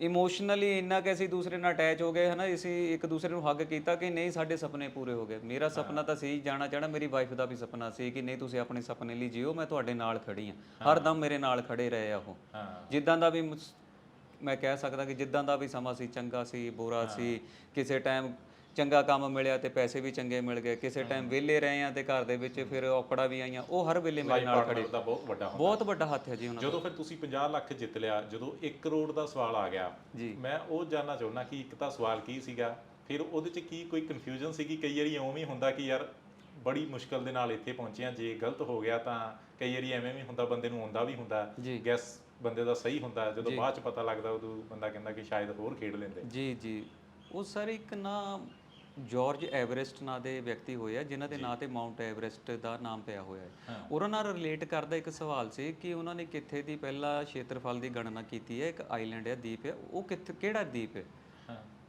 ਇਮੋਸ਼ਨਲੀ ਇੰਨਾ ਕਿ ਅਸੀਂ ਦੂਸਰੇ ਨਾਲ ਅਟੈਚ ਹੋ ਗਏ ਹਨਾ? ਅਸੀਂ ਇੱਕ ਦੂਸਰੇ ਨੂੰ ਹੱਗ ਕੀਤਾ ਕਿ ਨਹੀਂ ਸਾਡੇ ਸੁਪਨੇ ਪੂਰੇ ਹੋ ਗਏ। ਮੇਰਾ ਸੁਪਨਾ ਤਾਂ ਸੀ ਜਾਣਾ ਚਾਹਣਾ ਮੇਰੀ ਵਾਈਫ ਦਾ ਵੀ ਸੁਪਨਾ ਸੀ ਕਿ ਨਹੀਂ ਤੁਸੀਂ ਆਪਣੇ ਸੁਪਨੇ ਲਈ ਜਿਓ ਮੈਂ ਤੁਹਾਡੇ ਨਾਲ ਖੜੀ ਹਾਂ। ਹਰ ਦਮ ਮੇਰੇ ਨਾਲ ਖੜੇ ਰਹੇ ਆ ਉਹ। ਜਿੱਦਾਂ ਦਾ ਵੀ ਮੈਂ ਕਹਿ ਸਕਦਾ ਕਿ ਜਿੱਦਾਂ ਦਾ ਵੀ ਸਮਾਂ ਸੀ ਚੰਗਾ ਸੀ ਬੁਰਾ ਸੀ ਕਿਸੇ ਟਾਈਮ ਚੰਗਾ ਕੰਮ ਮਿਲਿਆ ਤੇ ਪੈਸੇ ਵੀ ਚੰਗੇ ਮਿਲ ਗਏ। ਕਿਸੇ ਟਾਈਮ ਵਿਹਲੇ ਰਹੇ ਆ ਤੇ ਘਰ ਦੇ ਵਿੱਚ ਫਿਰ ਔਕੜਾਂ ਵੀ ਆਈਆਂ। ਉਹ ਹਰ ਵੇਲੇ ਮੇਰੇ ਨਾਲ ਖੜੇ। ਦਾ ਬਹੁਤ ਵੱਡਾ ਹੁੰਦਾ। ਬਹੁਤ ਵੱਡਾ ਹੱਥ ਹੈ ਜੀ ਉਹਨਾਂ ਦਾ। ਜਦੋਂ ਫਿਰ ਤੁਸੀਂ 50 ਲੱਖ ਜਿੱਤ ਲਿਆ ਜਦੋਂ 1 ਕਰੋੜ ਦਾ ਸਵਾਲ ਆ ਗਿਆ। ਮੈਂ ਉਹ ਜਾਨਣਾ ਚਾਹੁੰਦਾ ਕਿ ਇੱਕ ਤਾਂ ਸਵਾਲ ਕੀ ਸੀਗਾ ਫਿਰ ਉਹਦੇ ਚ ਕੀ ਕੋਈ ਕਨਫਿਊਜ਼ਨ ਸੀਗੀ? ਕਈ ਵਾਰੀ ਐਵੇਂ ਵੀ ਹੁੰਦਾ ਕਿ ਯਾਰ ਬੜੀ ਮੁਸ਼ਕਲ ਦੇ ਨਾਲ ਇੱਥੇ ਪਹੁੰਚੇ ਆ ਜੇ ਗਲਤ ਹੋ ਗਿਆ ਤਾਂ ਕਈ ਵਾਰੀ ਐਵੇਂ ਵੀ ਹੁੰਦਾ ਬੰਦੇ ਨੂੰ ਆਉਂਦਾ ਵੀ ਹੁੰਦਾ। ਗੈਸ ਬੰਦੇ ਦਾ ਸਹੀ ਹੁੰਦਾ ਜਦੋਂ ਬਾਅਦ ਚ ਪਤਾ ਲੱਗਦਾ ਉਦੋਂ ਬੰਦਾ ਕਹਿੰਦਾ ਕਿ ਸ਼ਾਇਦ ਹੋਰ ਖੇਡ ਲੈਂਦੇ। ਜੀ ਜੀ। ਉਹ ਸਰ ਇੱਕ ਨਾ ਜਾਰਜ ਐਵਰੈਸਟ ਨਾਂ ਦੇ ਵਿਅਕਤੀ ਹੋਏ ਆ ਜਿਨ੍ਹਾਂ ਦੇ ਨਾਂ ਤੇ ਮਾਊਂਟ ਐਵਰੈਸਟ ਦਾ ਨਾਮ ਪਿਆ ਹੋਇਆ ਹੈ। ਉਹਨਾਂ ਨਾਲ ਰਿਲੇਟ ਕਰਦਾ ਇੱਕ ਸਵਾਲ ਸੀ ਕਿ ਉਹਨਾਂ ਨੇ ਕਿੱਥੇ ਦੀ ਪਹਿਲਾ ਖੇਤਰਫਲ ਦੀ ਗਣਨਾ ਕੀਤੀ ਹੈ? ਇੱਕ ਆਈਲੈਂਡ ਹੈ ਦੀਪ ਹੈ। ਉਹ ਕਿੱਥੇ ਕਿਹੜਾ ਦੀਪ ਹੈ?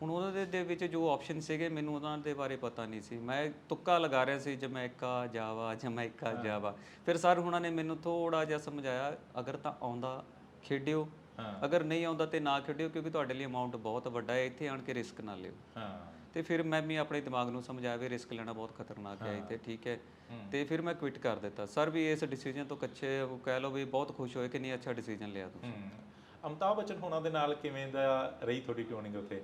ਹੁਣ ਉਹਨਾਂ ਦੇ ਵਿੱਚ ਜੋ ਆਪਸ਼ਨ ਸੀਗੇ ਮੈਨੂੰ ਉਹਨਾਂ ਦੇ ਬਾਰੇ ਪਤਾ ਨਹੀਂ ਸੀ। ਮੈਂ ਤੁੱਕਾ ਲਗਾ ਰਿਹਾ ਸੀ ਜਮੈਕਾ ਜਾਵਾ ਜਮੈਕਾ ਜਾਵਾ। ਫਿਰ ਸਰ ਹੁਣਾਂ ਨੇ ਮੈਨੂੰ ਥੋੜਾ ਜਿਹਾ ਸਮਝਾਇਆ ਅਗਰ ਤਾਂ ਆਉਂਦਾ ਖੇਡਿਓ। ਅਗਰ ਨਹੀਂ ਆਉਂਦਾ ਤੇ ਨਾ ਖੇਡਿਓ ਕਿਉਂਕਿ ਤੁਹਾਡੇ ਲਈ ਅਮਾਉਂਟ ਬਹੁਤ ਵੱਡਾ ਹੈ ਇੱਥੇ ਆਣ ਕੇ ਰਿਸਕ ਨਾ ਲਿਓ। ਹਾਂ। ਤੇ ਫਿਰ ਮੈਂ ਵੀ ਆਪਣੇ ਦਿਮਾਗ ਨੂੰ ਸਮਝਾਇਆ ਵੀ ਰਿਸਕ ਲੈਣਾ ਬਹੁਤ ਖਤਰਨਾਕ ਹੈ ਇੱਥੇ ਠੀਕ ਹੈ। ਤੇ ਫਿਰ ਮੈਂ ਕੁਇਟ ਕਰ ਦਿੱਤਾ। ਸਰ ਵੀ ਇਸ ਡਿਸੀਜਨ ਤੋਂ ਕੱਚੇ ਉਹ ਕਹਿ ਲਓ ਵੀ ਬਹੁਤ ਖੁਸ਼ ਹੋਏ ਕਿ ਨਹੀਂ ਅੱਛਾ ਡਿਸੀਜਨ ਲਿਆ ਤੂੰ ਹੂੰ। ਅਮਤਾਬ ਬੱਚਨ ਹੋਣਾ ਦੇ ਨਾਲ ਕਿਵੇਂ ਦਾ ਰਹੀ ਤੁਹਾਡੀ ਟਿਊਨਿੰਗ ਉੱਥੇ?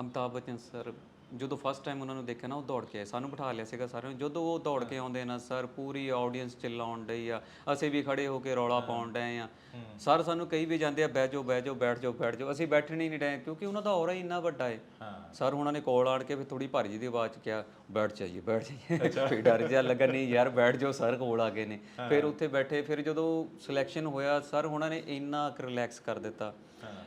ਅਮਤਾਬ ਬੱਚਨ ਸਰ ਜਦੋਂ ਫਸਟ ਟਾਈਮ ਉਹਨਾਂ ਨੂੰ ਦੇਖਿਆ ਨਾ ਉਹ ਦੌੜ ਕੇ ਸਾਨੂੰ ਬਿਠਾ ਲਿਆ ਸੀਗਾ ਸਾਰਿਆਂ ਨੂੰ। ਜਦੋਂ ਉਹ ਦੌੜ ਕੇ ਆਉਂਦੇ ਨਾ ਸਰ ਪੂਰੀ ਆਡੀਅנס ਚਿੱਲਾਉਣ ਡਈ ਆ। ਅਸੀਂ ਵੀ ਖੜੇ ਹੋ ਕੇ ਰੌਲਾ ਪਾਉਣ ਡਏ ਆ। ਸਰ ਸਾਨੂੰ ਕਈ ਵੀ ਜਾਂਦੇ ਆ ਬਹਿ ਜਾਓ ਬਹਿ ਜਾਓ ਬੈਠ ਜਾਓ ਬੈਠ ਜਾਓ। ਅਸੀਂ ਬੈਠਣੇ ਨਹੀਂ ਡਏ ਕਿਉਂਕਿ ਉਹਨਾਂ ਦਾ ਔਰਾ ਇੰਨਾ ਵੱਡਾ ਹੈ। ਸਰ ਉਹਨਾਂ ਨੇ ਕੋਲ ਆਣ ਕੇ ਫਿਰ ਥੋੜੀ ਭਾਰੀ ਜੀ ਦੀ ਆਵਾਜ਼ ਚ ਕਿਹਾ ਬੈਠ ਜਾਈਏ ਬੈਠ ਜਾਈਏ। ਫਿਰ ਡਰ ਜਿਹਾ ਲੱਗਾ ਨਹੀਂ ਯਾਰ ਬੈਠ ਜਾਓ ਸਰ ਕੋਲ ਆ ਗਏ ਨੇ। ਫਿਰ ਉੱਥੇ ਬੈਠੇ ਫਿਰ ਜਦੋਂ ਸਿਲੈਕਸ਼ਨ ਹੋਇਆ ਸਰ ਉਹਨਾਂ ਨੇ ਇੰਨਾ ਰਿਲੈਕਸ ਕਰ ਦਿੱਤਾ।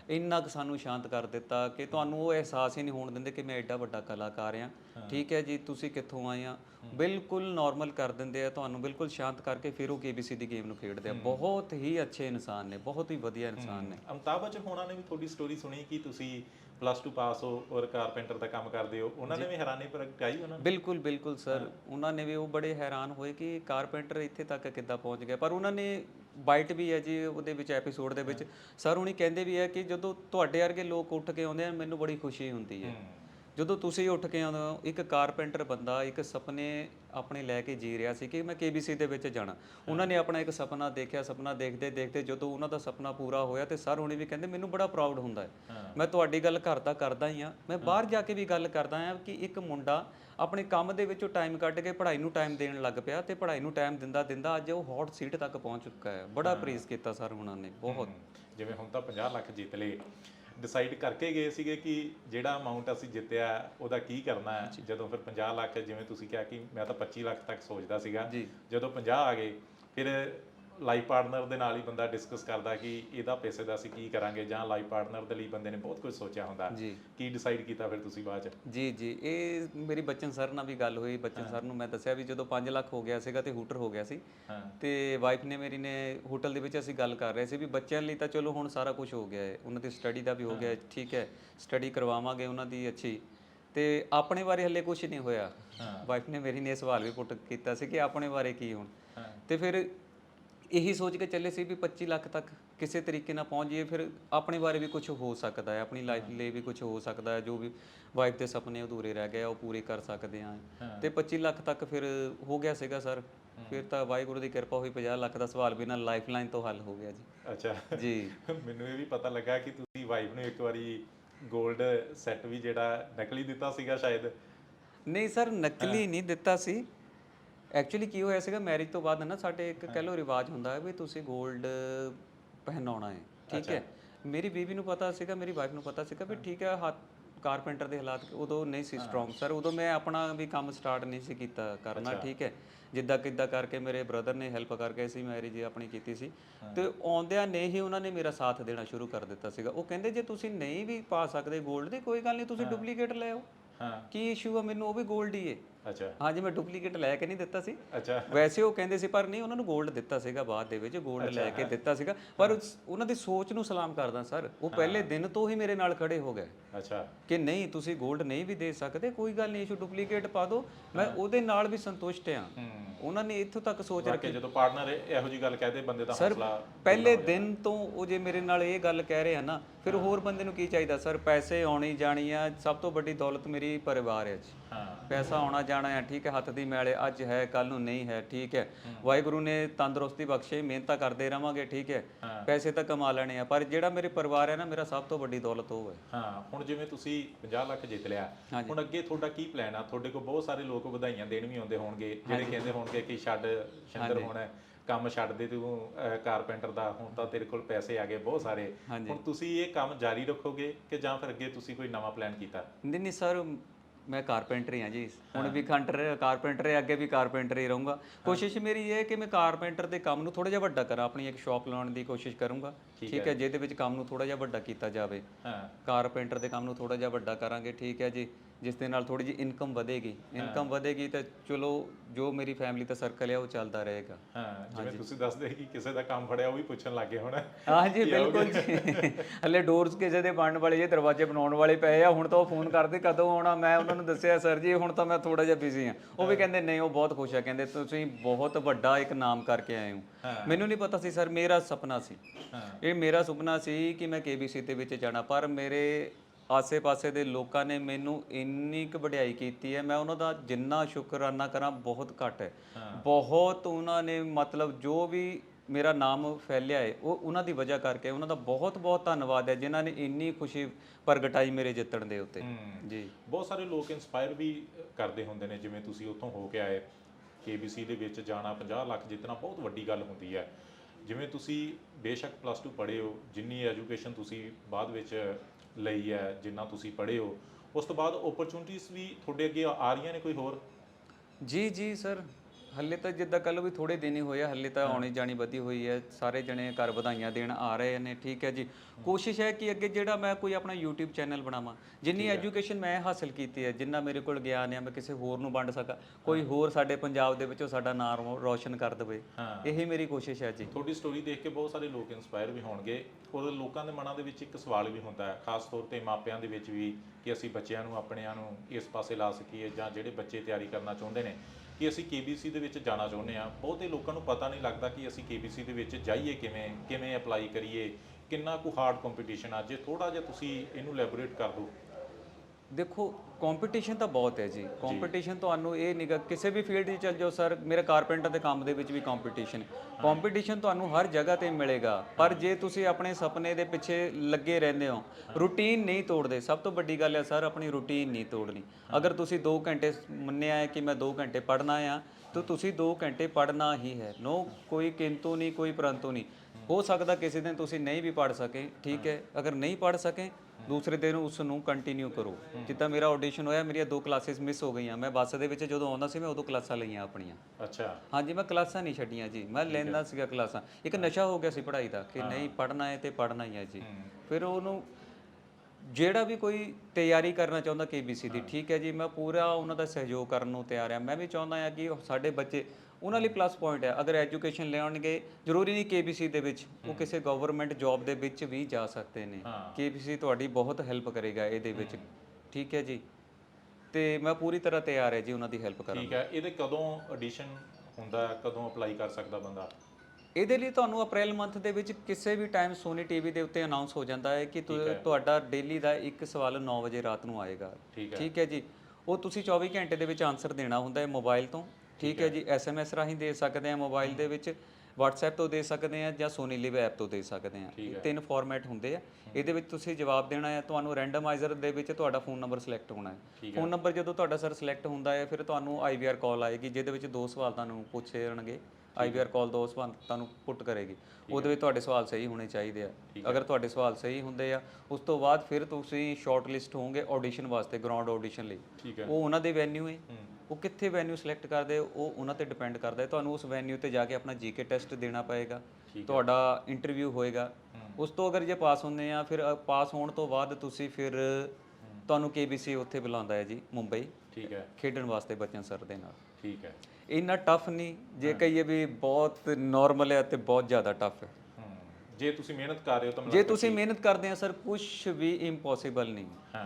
ਇੰਨਾ ਕੁ ਸਾਨੂੰ ਸ਼ਾਂਤ ਕਰ ਦਿੱਤਾ ਕਿ ਤੁਹਾਨੂੰ ਉਹ ਅਹਿਸਾਸ ਹੀ ਨਹੀਂ ਹੋਣ ਦਿੰਦੇ ਕਿ ਮੈਂ ਐਡਾ ਵੱਡਾ ਕਲਾਕਾਰ ਆ ਠੀਕ ਹੈ ਜੀ ਤੁਸੀਂ ਕਿੱਥੋਂ ਆਏ ਆ ਬਿਲਕੁਲ ਨਾਰਮਲ ਕਰ ਦਿੰਦੇ ਆ ਤੁਹਾਨੂੰ ਬਿਲਕੁਲ ਸ਼ਾਂਤ ਕਰਕੇ ਫਿਰ ਉਹ KBC ਦੀ ਗੇਮ ਨੂੰ ਖੇਡਦੇ ਆ। ਬਹੁਤ ਹੀ ਅੱਛੇ ਇਨਸਾਨ ਨੇ ਬਹੁਤ ਹੀ ਵਧੀਆ ਇਨਸਾਨ ਨੇ। ਅਮਤਾਬ ਬੱਚਨ ਹੋਣਾ ਨੇ ਵੀ ਤੁਹਾਡੀ ਸਟੋਰੀ ਸੁਣੀ ਕਿ ਤੁਸੀਂ ਪਲੱਸ 2 ਪਾਸ ਹੋ ਔਰ ਕਾਰਪੈਂਟਰ ਦਾ ਕੰਮ ਕਰਦੇ ਹੋ। ਉਹਨਾਂ ਨੇ ਵੀ ਹੈਰਾਨੀ ਪ੍ਰਗਟਾਈ ਉਹਨਾਂ ਨੇ? ਬਿਲਕੁਲ ਬਿਲਕੁਲ ਸਰ। ਉਹਨਾਂ ਨੇ ਵੀ ਉਹ ਬੜੇ ਹੈਰਾਨ ਹੋਏ ਕਿ ਕਾਰਪੈਂਟਰ ਇੱਥੇ ਤੱਕ ਕਿੱਦਾਂ ਪਹੁੰਚ ਗਿਆ। ਪਰ ਉਹਨਾਂ ਨੇ ਬਾਈਟ ਵੀ ਹੈ ਜੀ ਉਹਦੇ ਵਿੱਚ ਐਪੀਸੋਡ ਦੇ ਵਿੱਚ। ਸਰ ਉਹਨੀ ਕਹਿੰਦੇ ਵੀ ਹੈ ਕਿ ਜਦੋਂ ਤੁਹਾਡੇ ਵਰਗੇ ਲੋਕ ਉੱਠ ਕੇ ਆਉਂਦੇ ਆ ਮੈਨੂੰ ਬੜੀ ਖੁਸ਼ੀ ਹੁੰਦੀ ਹੈ। ਜਦੋਂ ਤੁਸੀਂ ਉੱਠ ਕੇ ਆਉਂਦੇ ਹੋ ਇੱਕ ਕਾਰਪੈਂਟਰ ਬੰਦਾ ਇੱਕ ਸੁਪਨੇ ਆਪਣੇ ਲੈ ਕੇ ਜੀ ਰਿਹਾ ਸੀ ਕਿ ਮੈਂ ਕੇਬੀਸੀ ਦੇ ਵਿੱਚ ਜਾਣਾ। ਉਹਨਾਂ ਨੇ ਆਪਣਾ ਇੱਕ ਸੁਪਨਾ ਦੇਖਿਆ ਸੁਪਨਾ ਦੇਖਦੇ ਦੇਖਦੇ ਜਦੋਂ ਉਹਨਾਂ ਦਾ ਸੁਪਨਾ ਪੂਰਾ ਹੋਇਆ ਤੇ ਸਰ ਹੁਣੇ ਵੀ ਕਹਿੰਦੇ ਮੈਨੂੰ ਬੜਾ ਪ੍ਰਾਊਡ ਹੁੰਦਾ ਹੈ। ਮੈਂ ਤੁਹਾਡੀ ਗੱਲ ਘਰ ਦਾ ਕਰਦਾ ਹੀ ਆ ਮੈਂ ਬਾਹਰ ਜਾ ਕੇ ਵੀ ਗੱਲ ਕਰਦਾ ਆ ਕਿ ਇੱਕ ਮੁੰਡਾ ਆਪਣੇ ਕੰਮ ਦੇ ਵਿੱਚੋਂ ਟਾਈਮ ਕੱਢ ਕੇ ਪੜ੍ਹਾਈ ਨੂੰ ਟਾਈਮ ਦੇਣ ਲੱਗ ਪਿਆ ਤੇ ਪੜ੍ਹਾਈ ਨੂੰ ਟਾਈਮ ਦਿੰਦਾ ਦਿੰਦਾ ਅੱਜ ਉਹ ਹੌਟ ਸੀਟ ਤੱਕ ਪਹੁੰਚ ਚੁੱਕਾ ਹੈ। ਬੜਾ ਪ੍ਰੀਜ਼ ਕੀਤਾ ਸਰ ਉਹਨਾਂ ਨੇ ਬਹੁਤ। ਜਿਵੇਂ ਹੁਣ ਤਾਂ 50 ਲੱਖ ਜਿੱਤ ਲਏ। ਡਿਸਾਈਡ ਕਰਕੇ ਗਏ ਸੀਗੇ ਕਿ ਜਿਹੜਾ ਅਮਾਉਂਟ ਅਸੀਂ ਜਿੱਤਿਆ ਉਹਦਾ ਕੀ ਕਰਨਾ ਹੈ? ਜਦੋਂ ਫਿਰ 50 ਲੱਖ ਜਿਵੇਂ ਤੁਸੀਂ ਕਿਹਾ ਕਿ ਮੈਂ ਤਾਂ 25 ਲੱਖ ਤੱਕ ਸੋਚਦਾ ਸੀਗਾ। ਜਦੋਂ 50 ਆ ਗਏ ਫਿਰ ਲਾਈਫ ਪਾਰਟਨਰ ਦੇ ਨਾਲ ਹੀ ਬੰਦਾ ਡਿਸਕਸ ਕਰਦਾ ਕਿ ਇਹਦਾ ਪੈਸੇ ਦਾ ਅਸੀਂ ਕੀ ਕਰਾਂਗੇ ਜਾਂ ਲਾਈਫ ਪਾਰਟਨਰ ਦੇ ਲਈ ਬੰਦੇ ਨੇ ਬਹੁਤ ਕੁਝ ਸੋਚਿਆ ਹੁੰਦਾ। ਕੀ ਡਿਸਾਈਡ ਕੀਤਾ ਫਿਰ ਤੁਸੀਂ ਬਾਅਦ ਚ? ਜੀ ਜੀ। ਇਹ ਮੇਰੀ ਬਚਨ ਸਰ ਨਾਲ ਵੀ ਗੱਲ ਹੋਈ। ਬਚਨ ਸਰ ਨੂੰ ਮੈਂ ਦੱਸਿਆ ਵੀ ਜਦੋਂ 5 ਲੱਖ ਹੋ ਗਿਆ ਸੀਗਾ ਤੇ ਹੂਟਰ ਹੋ ਗਿਆ ਸੀ। ਤੇ ਵਾਈਫ ਨੇ ਮੇਰੀ ਨੇ ਹੋਟਲ ਦੇ ਵਿੱਚ ਅਸੀਂ ਗੱਲ ਕਰ ਰਹੇ ਸੀ ਵੀ ਬੱਚਿਆਂ ਲਈ ਤਾਂ ਚਲੋ ਹੁਣ ਸਾਰਾ ਕੁਝ ਹੋ ਗਿਆ ਹੈ। ਉਹਨਾਂ ਦੀ ਸਟੱਡੀ ਦਾ ਵੀ ਹੋ ਗਿਆ ਠੀਕ ਹੈ। ਸਟੱਡੀ ਕਰਵਾਵਾਂਗੇ ਉਹਨਾਂ ਦੀ ਅੱਛੀ। ਤੇ ਆਪਣੇ ਬਾਰੇ ਹੱਲੇ ਕੁਝ ਨਹੀਂ ਹੋਇਆ। ਵਾਈਫ ਨੇ ਮੇਰੀ ਨੇ ਸਵਾਲ ਵੀ ਪੁੱਟ ਕੀਤਾ ਸੀ ਕਿ ਆਪਣੇ ਬਾਰੇ ਕੀ ਹੁਣ। ਤੇ ਫਿਰ ਇਹੀ ਸੋਚ ਕੇ ਚੱਲੇ ਸੀ ਵੀ 25 ਲੱਖ ਤੱਕ ਕਿਸੇ ਤਰੀਕੇ ਨਾਲ ਪਹੁੰਚ ਜਾਈਏ ਫਿਰ ਆਪਣੇ ਬਾਰੇ ਵੀ ਕੁਝ ਹੋ ਸਕਦਾ ਹੈ ਆਪਣੀ ਲਾਈਫ ਲਈ ਵੀ ਕੁਝ ਹੋ ਸਕਦਾ ਹੈ ਜੋ ਵੀ ਵਾਈਫ ਦੇ ਸੁਪਨੇ ਅਧੂਰੇ ਰਹਿ ਗਏ ਆ ਉਹ ਪੂਰੇ ਕਰ ਸਕਦੇ ਆ ਤੇ 25 ਲੱਖ ਤੱਕ ਫਿਰ ਹੋ ਗਿਆ ਸੀਗਾ ਸਰ। ਫਿਰ ਤਾਂ ਵਾਹਿਗੁਰੂ ਦੀ ਕਿਰਪਾ ਹੋਈ 50 ਲੱਖ ਦਾ ਸਵਾਲ ਵੀ ਨਾਲ ਲਾਈਫਲਾਈਨ ਤੋਂ ਹੱਲ ਹੋ ਗਿਆ ਜੀ। ਅੱਛਾ। ਜੀ। [laughs] ਮੈਨੂੰ ਇਹ ਵੀ ਪਤਾ ਲੱਗਾ ਕਿ ਤੁਸੀਂ ਵਾਈਫ ਨੂੰ ਇੱਕ ਵਾਰੀ 골ਡ ਸੈੱਟ ਵੀ ਜਿਹੜਾ ਨਕਲੀ ਦਿੱਤਾ ਸੀਗਾ ਸ਼ਾਇਦ। ਨਹੀਂ ਸਰ ਨਕਲੀ ਨਹੀਂ ਦਿੱਤਾ ਸੀ। ਐਕਚੁਅਲੀ ਕੀ ਹੋਇਆ ਸੀਗਾ ਮੈਰਿਜ ਤੋਂ ਬਾਅਦ ਨਾ ਸਾਡੇ ਇੱਕ ਕਹਿ ਲੋ ਰਿਵਾਜ ਹੁੰਦਾ ਹੈ ਵੀ ਤੁਸੀਂ 골ਡ ਪਹਿਨਾਉਣਾ ਹੈ ਠੀਕ ਹੈ? ਮੇਰੀ ਬੀਬੀ ਨੂੰ ਪਤਾ ਸੀਗਾ ਮੇਰੀ ਵਾਈਫ ਨੂੰ ਪਤਾ ਸੀਗਾ ਵੀ ਠੀਕ ਹੈ ਹੱਥ ਕਾਰਪੈਂਟਰ ਦੇ ਹਾਲਾਤ ਉਦੋਂ ਨਹੀਂ ਸੀ ਸਟਰੋਂਗ ਸਰ ਉਦੋਂ ਮੈਂ ਆਪਣਾ ਵੀ ਕੰਮ ਸਟਾਰਟ ਨਹੀਂ ਸੀ ਕੀਤਾ ਕਰਨਾ ਠੀਕ ਹੈ? ਜਿੱਦਾਂ ਕਿੱਦਾਂ ਕਰਕੇ ਮੇਰੇ ਬ੍ਰਦਰ ਨੇ ਹੈਲਪ ਕਰਕੇ ਅਸੀਂ ਮੈਰਿਜ ਆਪਣੀ ਕੀਤੀ ਸੀ। ਤੇ ਆਉਂਦਿਆਂ ਨੇ ਹੀ ਉਹਨਾਂ ਨੇ ਮੇਰਾ ਸਾਥ ਦੇਣਾ ਸ਼ੁਰੂ ਕਰ ਦਿੱਤਾ ਸੀਗਾ। ਉਹ ਕਹਿੰਦੇ ਜੇ ਤੁਸੀਂ ਨਹੀਂ ਵੀ ਪਾ ਸਕਦੇ 골ਡ ਦੀ ਕੋਈ ਗੱਲ ਨਹੀਂ ਤੁਸੀਂ ਡੁਪਲੀਕੇਟ ਲੈ ਆਓ। ਕੀ ਇਸ਼ੂ ਆ ਮੈਨੂੰ? ਉਹ ਵੀ 골ਡ ਹੀ ਹੈ। ਅੱਛਾ। ਹਾਂਜੀ ਮੈਂ ਡੁਪਲੀਕੇਟ ਲੈ ਕੇ ਨਹੀਂ ਦਿੱਤਾ ਸੀ। ਅੱਛਾ। ਵੈਸੇ ਉਹ ਕਹਿੰਦੇ ਸੀ ਪਰ ਨਹੀਂ ਉਹਨਾਂ ਨੂੰ 골ਡ ਦਿੱਤਾ ਸੀਗਾ ਬਾਅਦ ਦੇ ਵਿੱਚ 골ਡ ਲੈ ਕੇ ਦਿੱਤਾ ਸੀਗਾ। ਪਰ ਉਹਨਾਂ ਦੀ ਸੋਚ ਨੂੰ ਸਲਾਮ ਕਰਦਾ ਸਰ। ਉਹ ਪਹਿਲੇ ਦਿਨ ਤੋਂ ਹੀ ਮੇਰੇ ਨਾਲ ਖੜੇ ਹੋ ਗਏ। ਅੱਛਾ। ਕਿ ਨਹੀਂ ਤੁਸੀਂ 골ਡ ਨਹੀਂ ਵੀ ਦੇ ਸਕਦੇ ਕੋਈ ਗੱਲ ਨਹੀਂ ਇਸ਼ੂ ਡੁਪਲੀਕੇਟ ਪਾ ਦਿਓ। ਮੈਂ ਉਹਦੇ ਨਾਲ ਵੀ ਸੰਤੁਸ਼ਟ ਹਾਂ। ਉਹਨਾਂ ਨੇ ਇੱਥੋਂ ਤੱਕ ਸੋਚ ਰੱਖੀ। ਜਦੋਂ ਪਾਰਟਨਰ ਇਹੋ ਜੀ ਗੱਲ ਕਹਦੇ ਬੰਦੇ ਦਾ ਹੌਸਲਾ ਪਹਿਲੇ ਦਿਨ ਤੋਂ ਉਹ ਜੇ ਮੇਰੇ ਨਾਲ ਇਹ ਗੱਲ ਕਹਿ ਰਹੇ ਆ ਨਾ ਫਿਰ ਹੋਰ ਬੰਦੇ ਨੂੰ ਕੀ ਚਾਹੀਦਾ? ਸਰ ਪੈਸੇ ਆਉਣੀ ਜਾਣੀ ਆ ਸਭ ਤੋਂ ਵੱਡੀ ਦੌਲਤ ਮੇਰੀ ਪਰਿਵਾਰ ਹੈ ਜੀ। ਪੈਸਾ ਆਉਣਾ ਜਾਣਾ ਹੈ ਠੀਕ ਹੈ ਹੱਥ ਦੀ ਮੈਲੇ ਅੱਜ ਹੈ ਕੱਲ ਨੂੰ ਨਹੀਂ ਹੈ ਠੀਕ ਹੈ। ਵਾਹਿਗੁਰੂ ਨੇ ਤੰਦਰੁਸਤੀ ਬਖਸ਼ੇ ਮਿਹਨਤਾਂ ਕਰਦੇ ਰਵਾਂਗੇ ਠੀਕ ਹੈ। ਪੈਸੇ ਤਾਂ ਕਮਾ ਲੈਣੇ ਆ ਪਰ ਜਿਹੜਾ ਮੇਰੇ ਪਰਿਵਾਰ ਹੈ ਨਾ ਮੇਰਾ ਸਭ ਤੋਂ ਵੱਡੀ ਦੌਲਤ ਉਹ ਹੈ। ਹਾਂ ਹੁਣ ਜਿਵੇਂ ਤੁਸੀਂ 50 ਲੱਖ ਜਿੱਤ ਲਿਆ ਹੁਣ ਅੱਗੇ ਤੁਹਾਡਾ ਕੀ ਪਲਾਨ ਆ? ਤੁਹਾਡੇ ਕੋਲ ਬਹੁਤ ਸਾਰੇ ਲੋਕ ਵਧਾਈਆਂ ਦੇਣ ਵੀ ਆਉਂਦੇ ਹੋਣਗੇ ਜਿਹੜੇ ਕਹਿੰਦੇ ਹੋਣਗੇ ਕਿ ਛੱਡ ਸ਼ੰਦਰ ਹੁਣ ਕੰਮ ਛੱਡ ਦੇ ਤੂੰ ਕਾਰਪੈਂਟਰ ਦਾ ਹੁਣ ਤਾਂ ਤੇਰੇ ਕੋਲ ਪੈਸੇ ਆ ਗਏ ਬਹੁਤ ਸਾਰੇ। ਹੁਣ ਤੁਸੀਂ ਇਹ ਕੰਮ ਜਾਰੀ ਰੱਖੋਗੇ ਕਿ ਜਾਂ ਫਿਰ ਅੱਗੇ ਤੁਸੀਂ ਕੋਈ ਨਵਾਂ ਪਲਾਨ ਕੀਤਾ? ਨਹੀਂ ਨਹੀਂ ਸਰ ਮੈਂ ਕਾਰਪੈਂਟਰ ਹੀ ਜੀ। ਹੁਣ ਵੀ ਕੰਟਰ ਕਾਰਪੈਂਟਰ ਹੈ ਅੱਗੇ ਵੀ ਕਾਰਪੈਂਟਰ ਹੀ ਰਹੂੰਗਾ। ਕੋਸ਼ਿਸ਼ ਮੇਰੀ ਇਹ ਹੈ ਕਿ ਮੈਂ ਕਾਰਪੈਂਟਰ ਦੇ ਕੰਮ ਨੂੰ ਥੋੜਾ ਜਿਹਾ ਵੱਡਾ ਕਰਾਂ ਆਪਣੀ ਇੱਕ ਸ਼ਾਪ ਲਾਉਣ ਦੀ ਕੋਸ਼ਿਸ਼ ਕਰੂੰਗਾ। ਠੀਕ ਹੈ ਜਿਹਦੇ ਵਿੱਚ ਕੰਮ ਨੂੰ ਥੋੜਾ ਜਿਹਾ ਵੱਡਾ ਕੀਤਾ ਜਾਵੇ। ਹਾਂ। ਕਾਰਪੈਂਟਰ ਦੇ ਕੰਮ ਨੂੰ ਥੋੜਾ ਜਿਹਾ ਵੱਡਾ ਕਰਾਂਗੇ ਠੀਕ ਹੈ ਜੀ। ਜਿਸ ਦੇ ਨਾਲ ਥੋੜੀ ਜਿਹੀ ਇਨਕਮ ਵਧੇਗੀ। ਇਨਕਮ ਵਧੇਗੀ ਤਾਂ ਚਲੋ ਜੋ ਮੇਰੀ ਫੈਮਿਲੀ ਦਾ ਸਰਕਲ ਹੈ ਉਹ ਚੱਲਦਾ ਰਹੇਗਾ। ਹਾਂ ਜਿਵੇਂ ਤੁਸੀਂ ਦੱਸਦੇ ਕਿ ਕਿਸੇ ਦਾ ਕੰਮ ਫੜਿਆ ਉਹ ਵੀ ਪੁੱਛਣ ਲੱਗੇ ਹੁਣ। ਹਾਂ ਜੀ ਬਿਲਕੁਲ ਜੀ। ਹਲੇ ਡੋਰਸ ਕਿਸੇ ਦੇ ਬਣਨ ਵਾਲੇ ਜੇ ਦਰਵਾਜ਼ੇ ਬਣਾਉਣ ਵਾਲੇ ਪਏ ਆ ਹੁਣ ਤਾਂ ਉਹ ਫੋਨ ਕਰਦੇ ਕਦੋਂ ਆਉਣਾ? ਮੈਂ ਉਹਨਾਂ ਨੂੰ ਦੱਸਿਆ ਸਰ ਜੀ ਹੁਣ ਤਾਂ ਮੈਂ ਥੋੜਾ ਜਿਹਾ ਬਿਜ਼ੀ ਹਾਂ। ਉਹ ਵੀ ਕਹਿੰਦੇ ਨਹੀਂ ਉਹ ਬਹੁਤ ਖੁਸ਼ ਆ। ਕਹਿੰਦੇ ਤੁਸੀਂ ਬਹੁਤ ਵੱਡਾ ਇੱਕ ਨਾਮ ਕਰਕੇ ਆਏ ਹੋ। ਮੈਨੂੰ ਨਹੀਂ ਪਤਾ ਸੀ ਸਰ ਮੇਰਾ ਸੁਪਨਾ ਸੀ। ਇਹ ਮੇਰਾ ਸੁਪਨਾ ਸੀ ਕਿ ਮੈਂ ਕੇਬੀਸੀ ਦੇ ਵਿੱਚ ਜਾਣਾ ਪਰ ਮੇਰੇ ਆਸੇ-ਪਾਸੇ ਦੇ ਲੋਕਾਂ ਨੇ ਮੈਨੂੰ ਇੰਨੀ ਕੁ ਵਡਿਆਈ ਕੀਤੀ ਹੈ ਮੈਂ ਉਹਨਾਂ ਦਾ ਜਿੰਨਾ ਸ਼ੁਕਰਾਨਾ ਕਰਾਂ ਬਹੁਤ ਘੱਟ ਹੈ। ਬਹੁਤ ਉਹਨਾਂ ਨੇ ਮਤਲਬ ਜੋ ਵੀ ਮੇਰਾ ਨਾਮ ਫੈਲਿਆ ਹੈ ਉਹ ਉਹਨਾਂ ਦੀ ਵਜ੍ਹਾ ਕਰਕੇ ਉਹਨਾਂ ਦਾ ਬਹੁਤ ਬਹੁਤ ਧੰਨਵਾਦ ਹੈ ਜਿਨ੍ਹਾਂ ਨੇ ਇੰਨੀ ਖੁਸ਼ੀ ਪ੍ਰਗਟਾਈ ਮੇਰੇ ਜਿੱਤਣ ਦੇ ਉੱਤੇ। ਜੀ। ਬਹੁਤ ਸਾਰੇ ਲੋਕ ਇਨਸਪਾਇਰ ਵੀ ਕਰਦੇ ਹੁੰਦੇ ਨੇ ਜਿਵੇਂ ਤੁਸੀਂ ਉੱਥੋਂ ਹੋ ਕੇ ਆਏ KBC ਦੇ ਵਿੱਚ ਜਾਣਾ 50 ਲੱਖ ਜਿੱਤਣਾ ਬਹੁਤ ਵੱਡੀ ਗੱਲ ਹੁੰਦੀ ਹੈ। ਜਿਵੇਂ ਤੁਸੀਂ ਬੇਸ਼ੱਕ ਪਲੱਸ 2 ਪੜ੍ਹੇ ਹੋ, ਜਿੰਨੀ ਐਜੂਕੇਸ਼ਨ ਤੁਸੀਂ ਬਾਅਦ ਵਿੱਚ ਲਈ ਹੈ, ਜਿੰਨਾ ਤੁਸੀਂ ਪੜ੍ਹੇ ਹੋ, ਉਸ ਤੋਂ ਬਾਅਦ ਓਪਰਚੁਨਿਟੀਜ਼ ਵੀ ਤੁਹਾਡੇ ਅੱਗੇ ਆ ਰਹੀਆਂ ਨੇ ਕੋਈ ਹੋਰ? ਜੀ ਜੀ ਸਰ ਹੱਲੇ ਤਾਂ ਜਿੱਦਾਂ ਕੱਲ ਵੀ ਥੋੜੇ ਦਿਨ ਹੀ ਹੋਏ ਆ ਹੱਲੇ ਤਾਂ ਆਉਣੀ ਜਾਣੀ ਵਧੀ ਹੋਈ ਹੈ ਸਾਰੇ ਜਣੇ ਘਰ ਵਧਾਈਆਂ ਦੇਣ ਆ ਰਹੇ ਨੇ ਠੀਕ ਹੈ ਜੀ। ਕੋਸ਼ਿਸ਼ ਹੈ ਕਿ ਅੱਗੇ ਜਿਹੜਾ ਮੈਂ ਕੋਈ ਆਪਣਾ YouTube ਚੈਨਲ ਬਣਾਵਾਂ ਜਿੰਨੀ ਐਜੂਕੇਸ਼ਨ ਮੈਂ ਹਾਸਲ ਕੀਤੀ ਹੈ ਜਿੰਨਾ ਮੇਰੇ ਕੋਲ ਗਿਆਨ ਹੈ ਮੈਂ ਕਿਸੇ ਹੋਰ ਨੂੰ ਵੰਡ ਸਕਾਂ ਕੋਈ ਹੋਰ ਸਾਡੇ ਪੰਜਾਬ ਦੇ ਵਿੱਚੋਂ ਸਾਡਾ ਨਾਮ ਰੋਸ਼ਨ ਕਰ ਦੇਵੇ ਹਾਂ। ਇਹੀ ਮੇਰੀ ਕੋਸ਼ਿਸ਼ ਹੈ ਜੀ। ਤੁਹਾਡੀ ਸਟੋਰੀ ਦੇਖ ਕੇ ਬਹੁਤ ਸਾਰੇ ਲੋਕ ਇਨਸਪਾਇਰ ਵੀ ਹੋਣਗੇ ਔਰ ਲੋਕਾਂ ਦੇ ਮਨਾਂ ਦੇ ਵਿੱਚ ਇੱਕ ਸਵਾਲ ਵੀ ਹੁੰਦਾ ਹੈ ਖਾਸ ਤੌਰ ਤੇ ਮਾਪਿਆਂ ਦੇ ਵਿੱਚ ਵੀ ਕਿ ਅਸੀਂ ਬੱਚਿਆਂ ਨੂੰ ਆਪਣਿਆਂ ਨੂੰ ਇਸ ਪਾਸੇ ਲਾ ਸਕੀਏ ਜਾਂ ਜਿਹੜੇ ਬੱਚੇ ਤਿਆਰੀ ਕਰਨਾ ਚਾਹੁੰਦੇ ਨੇ। ਕਿ ਅਸੀਂ KBC ਦੇ ਵਿੱਚ ਜਾਣਾ ਚਾਹੁੰਦੇ ਆ ਬਹੁਤੇ ਲੋਕਾਂ ਨੂੰ ਪਤਾ ਨਹੀਂ ਲੱਗਦਾ ਕਿ ਅਸੀਂ KBC ਦੇ ਵਿੱਚ ਜਾਈਏ ਕਿਵੇਂ ਕਿਵੇਂ ਅਪਲਾਈ ਕਰੀਏ, ਕਿੰਨਾ ਕੁ ਹਾਰਡ ਕੰਪੀਟੀਸ਼ਨ ਆ। ਜੇ ਥੋੜਾ ਜਿਹਾ ਤੁਸੀਂ ਇਹਨੂੰ ਲੈਬੋਰੇਟ ਕਰ ਦਿਓ। ਦੇਖੋ ਕੰਪੀਟੀਸ਼ਨ ਤਾਂ ਬਹੁਤ ਹੈ ਜੀ। ਕੰਪੀਟੀਸ਼ਨ ਤੁਹਾਨੂੰ ਇਹ ਨਿਗਾ ਕਿਸੇ ਵੀ ਫੀਲਡ 'ਚ ਚੱਲ ਜਾਓ ਸਰ ਮੇਰਾ ਕਾਰਪੈਂਟਰ ਦੇ ਕੰਮ ਦੇ ਵਿੱਚ ਵੀ ਕੰਪੀਟੀਸ਼ਨ ਕੰਪੀਟੀਸ਼ਨ ਤੁਹਾਨੂੰ ਹਰ ਜਗ੍ਹਾ ਤੇ ਮਿਲੇਗਾ। ਪਰ ਜੇ ਤੁਸੀਂ ਆਪਣੇ ਸੁਪਨੇ ਦੇ ਪਿੱਛੇ ਲੱਗੇ ਰਹਿੰਦੇ ਹੋ ਰੂਟੀਨ ਨਹੀਂ ਤੋੜਦੇ। ਸਭ ਤੋਂ ਵੱਡੀ ਗੱਲ ਹੈ ਸਰ ਆਪਣੀ ਰੂਟੀਨ ਨਹੀਂ ਤੋੜਨੀ। ਅਗਰ ਤੁਸੀਂ 2 ਘੰਟੇ ਮੰਨਿਆ ਹੈ ਕਿ ਮੈਂ 2 ਘੰਟੇ ਪੜ੍ਹਨਾ ਆ ਤਾਂ ਤੁਸੀਂ 2 ਘੰਟੇ ਪੜ੍ਹਨਾ ਹੀ ਹੈ। ਨੋ ਕੋਈ ਕਿੰਤੂ ਨਹੀਂ ਕੋਈ ਪਰੰਤੂ ਨਹੀਂ। ਹੋ ਸਕਦਾ ਕਿਸੇ ਦਿਨ ਤੁਸੀਂ ਨਹੀਂ ਵੀ ਪੜ੍ਹ ਸਕੇ ਠੀਕ ਹੈ। ਅਗਰ ਨਹੀਂ ਪੜ੍ਹ ਸਕੇ ਦੂਸਰੇ ਦਿਨ ਉਸ ਨੂੰ ਕੰਟੀਨਿਊ ਕਰੋ ਜਿੱਦਾਂ ਮੇਰਾ ਆਡੀਸ਼ਨ ਹੋਇਆ ਮੇਰੀਆਂ ਦੋ ਕਲਾਸਿਸ ਮਿਸ ਹੋ ਗਈਆਂ। ਮੈਂ ਬੱਸ ਦੇ ਵਿੱਚ ਜਦੋਂ ਆਉਂਦਾ ਸੀ ਮੈਂ ਉਦੋਂ ਕਲਾਸਾਂ ਲਈਆਂ ਆਪਣੀਆਂ। ਅੱਛਾ। ਹਾਂਜੀ ਮੈਂ ਕਲਾਸਾਂ ਨਹੀਂ ਛੱਡੀਆਂ ਜੀ। ਮੈਂ ਲੈਂਦਾ ਸੀਗਾ ਕਲਾਸਾਂ। ਇੱਕ ਨਸ਼ਾ ਹੋ ਗਿਆ ਸੀ ਪੜ੍ਹਾਈ ਦਾ ਕਿ ਨਹੀਂ ਪੜ੍ਹਨਾ ਹੈ ਤੇ ਪੜ੍ਹਨਾ ਹੀ ਹੈ ਜੀ। ਫਿਰ ਉਹਨੂੰ ਜਿਹੜਾ ਵੀ ਕੋਈ ਤਿਆਰੀ ਕਰਨਾ ਚਾਹੁੰਦਾ KBC ਦੀ। ਠੀਕ ਹੈ ਜੀ ਮੈਂ ਪੂਰਾ ਉਹਨਾਂ ਦਾ ਸਹਿਯੋਗ ਕਰਨ ਨੂੰ ਤਿਆਰ ਹਾਂ। ਮੈਂ ਵੀ ਚਾਹੁੰਦਾ ਹਾਂ ਕਿ ਸਾਡੇ ਬੱਚੇ ਉਹਨਾਂ ਲਈ ਪਲੱਸ ਪੁਆਇੰਟ ਹੈ। ਅਗਰ ਐਜੂਕੇਸ਼ਨ ਲੈਣਗੇ ਜ਼ਰੂਰੀ ਨਹੀਂ KBC ਦੇ ਵਿੱਚ ਉਹ ਕਿਸੇ ਗਵਰਨਮੈਂਟ ਜੌਬ ਦੇ ਵਿੱਚ ਵੀ ਜਾ ਸਕਦੇ ਨੇ। KBC ਤੁਹਾਡੀ ਬਹੁਤ ਹੈਲਪ ਕਰੇਗਾ ਇਹਦੇ ਵਿੱਚ। ਠੀਕ ਹੈ ਜੀ? ਤੇ ਮੈਂ ਪੂਰੀ ਤਰ੍ਹਾਂ ਤਿਆਰ ਹੈ ਜੀ ਉਹਨਾਂ ਦੀ ਹੈਲਪ ਕਰਨ ਠੀਕ ਹੈ। ਇਹਦੇ ਕਦੋਂ ਐਡੀਸ਼ਨ ਹੁੰਦਾ ਕਦੋਂ ਅਪਲਾਈ ਕਰ ਸਕਦਾ ਬੰਦਾ? ਇਹਦੇ ਲਈ ਤੁਹਾਨੂੰ ਅਪ੍ਰੈਲ ਮੰਥ ਦੇ ਵਿੱਚ ਕਿਸੇ ਵੀ ਟਾਈਮ ਸੋਨੀ ਟੀਵੀ ਦੇ ਉੱਤੇ ਅਨਾਉਂਸ ਹੋ ਜਾਂਦਾ ਹੈ ਕਿ ਤੁਹਾਡਾ ਡੇਲੀ ਦਾ ਇੱਕ ਸਵਾਲ 9 ਵਜੇ ਰਾਤ ਨੂੰ ਆਏਗਾ। ਠੀਕ ਹੈ। ਜੀ? ਉਹ ਤੁਸੀਂ 24 ਘੰਟੇ ਦੇ ਵਿੱਚ ਆਨਸਰ ਦੇਣਾ ਹੁੰਦਾ ਹੈ ਮੋਬਾਈਲ ਤੋਂ। ਠੀਕ ਹੈ ਜੀ ਐਸਐਮਐਸ ਰਾਹੀਂ ਦੇ ਸਕਦੇ ਆ ਮੋਬਾਈਲ ਦੇ ਵਿੱਚ WhatsApp ਤੋਂ ਦੇ ਸਕਦੇ ਆ ਜਾਂ ਸੋਨੀ ਲਿਵ ਐਪ ਤੋਂ ਦੇ ਸਕਦੇ ਆ ਇਹ ਤਿੰਨ ਫਾਰਮੈਟ ਹੁੰਦੇ ਆ। ਇਹਦੇ ਵਿੱਚ ਤੁਸੀਂ ਜਵਾਬ ਦੇਣਾ ਹੈ ਤੁਹਾਨੂੰ ਰੈਂਡਮਾਈਜ਼ਰ ਦੇ ਵਿੱਚ ਤੁਹਾਡਾ ਫੋਨ ਨੰਬਰ ਸਿਲੈਕਟ ਹੋਣਾ ਹੈ। ਫੋਨ ਨੰਬਰ ਜਦੋਂ ਤੁਹਾਡਾ ਸਰ ਸਿਲੈਕਟ ਹੁੰਦਾ ਹੈ ਫਿਰ ਤੁਹਾਨੂੰ ਆਈਵੀਆਰ ਕਾਲ ਆਏਗੀ ਜਿਹਦੇ ਵਿੱਚ ਦੋ ਸਵਾਲ ਤੁਹਾਨੂੰ ਪੁੱਛੇ ਜਾਣਗੇ। ਆਈਵੀਆਰ ਕਾਲ ਦੋ ਸਵਾਲ ਤੁਹਾਨੂੰ ਪੁੱਟ ਕਰੇਗੀ। ਉਹਦੇ ਵਿੱਚ ਤੁਹਾਡੇ ਸਵਾਲ ਸਹੀ ਹੋਣੇ ਚਾਹੀਦੇ ਆ। ਅਗਰ ਤੁਹਾਡੇ ਸਵਾਲ ਸਹੀ ਹੁੰਦੇ ਆ ਉਸ ਤੋਂ ਬਾਅਦ ਫਿਰ ਤੁਸੀਂ ਸ਼ਾਰਟ ਲਿਸਟ ਹੋਵੋਗੇ ਆਡੀਸ਼ਨ ਵਾਸਤੇ ਗਰਾਊਂਡ ਆਡੀਸ਼ਨ ਲਈ। ਉਹ ਉਹਨਾਂ ਦੇ ਵੈਨਿਊ ਹੈ। ਉਹ ਕਿੱਥੇ ਵੈਨਿਊ ਸਿਲੈਕਟ ਕਰਦੇ ਉਹ ਉਹਨਾਂ ਤੇ ਡਿਪੈਂਡ ਕਰਦਾ ਹੈ ਤੁਹਾਨੂੰ ਉਸ ਵੈਨਿਊ ਤੇ ਜਾ ਕੇ ਆਪਣਾ ਜੀਕੇ ਟੈਸਟ ਦੇਣਾ ਪਏਗਾ। ਤੁਹਾਡਾ ਇੰਟਰਵਿਊ ਹੋਏਗਾ। ਉਸ ਤੋਂ ਅਗਰ ਜੇ ਪਾਸ ਹੁੰਦੇ ਆ ਫਿਰ ਪਾਸ ਹੋਣ ਤੋਂ ਬਾਅਦ ਤੁਸੀਂ ਫਿਰ ਤੁਹਾਨੂੰ KBC ਉੱਥੇ ਬੁਲਾਉਂਦਾ ਹੈ ਜੀ ਮੁੰਬਈ। ਠੀਕ ਹੈ। ਖੇਡਣ ਵਾਸਤੇ ਬੱਚਿਆਂ ਸਰ ਦੇ ਨਾਲ। ਠੀਕ ਹੈ। ਇੰਨਾ ਟਫ ਨਹੀਂ ਜੇ ਕਹੀਏ ਵੀ ਬਹੁਤ ਨਾਰਮਲ ਹੈ ਤੇ ਬਹੁਤ ਜ਼ਿਆਦਾ ਟਫ ਹੈ। ਜੇ ਤੁਸੀਂ ਮਿਹਨਤ ਕਰ ਰਹੇ ਹੋ ਤਾਂ ਜੇ ਤੁਸੀਂ ਮਿਹਨਤ ਕਰਦੇ ਆ ਸਰ ਕੁਝ ਵੀ ਇੰਪੋਸੀਬਲ ਨਹੀਂ। ਹਾਂ।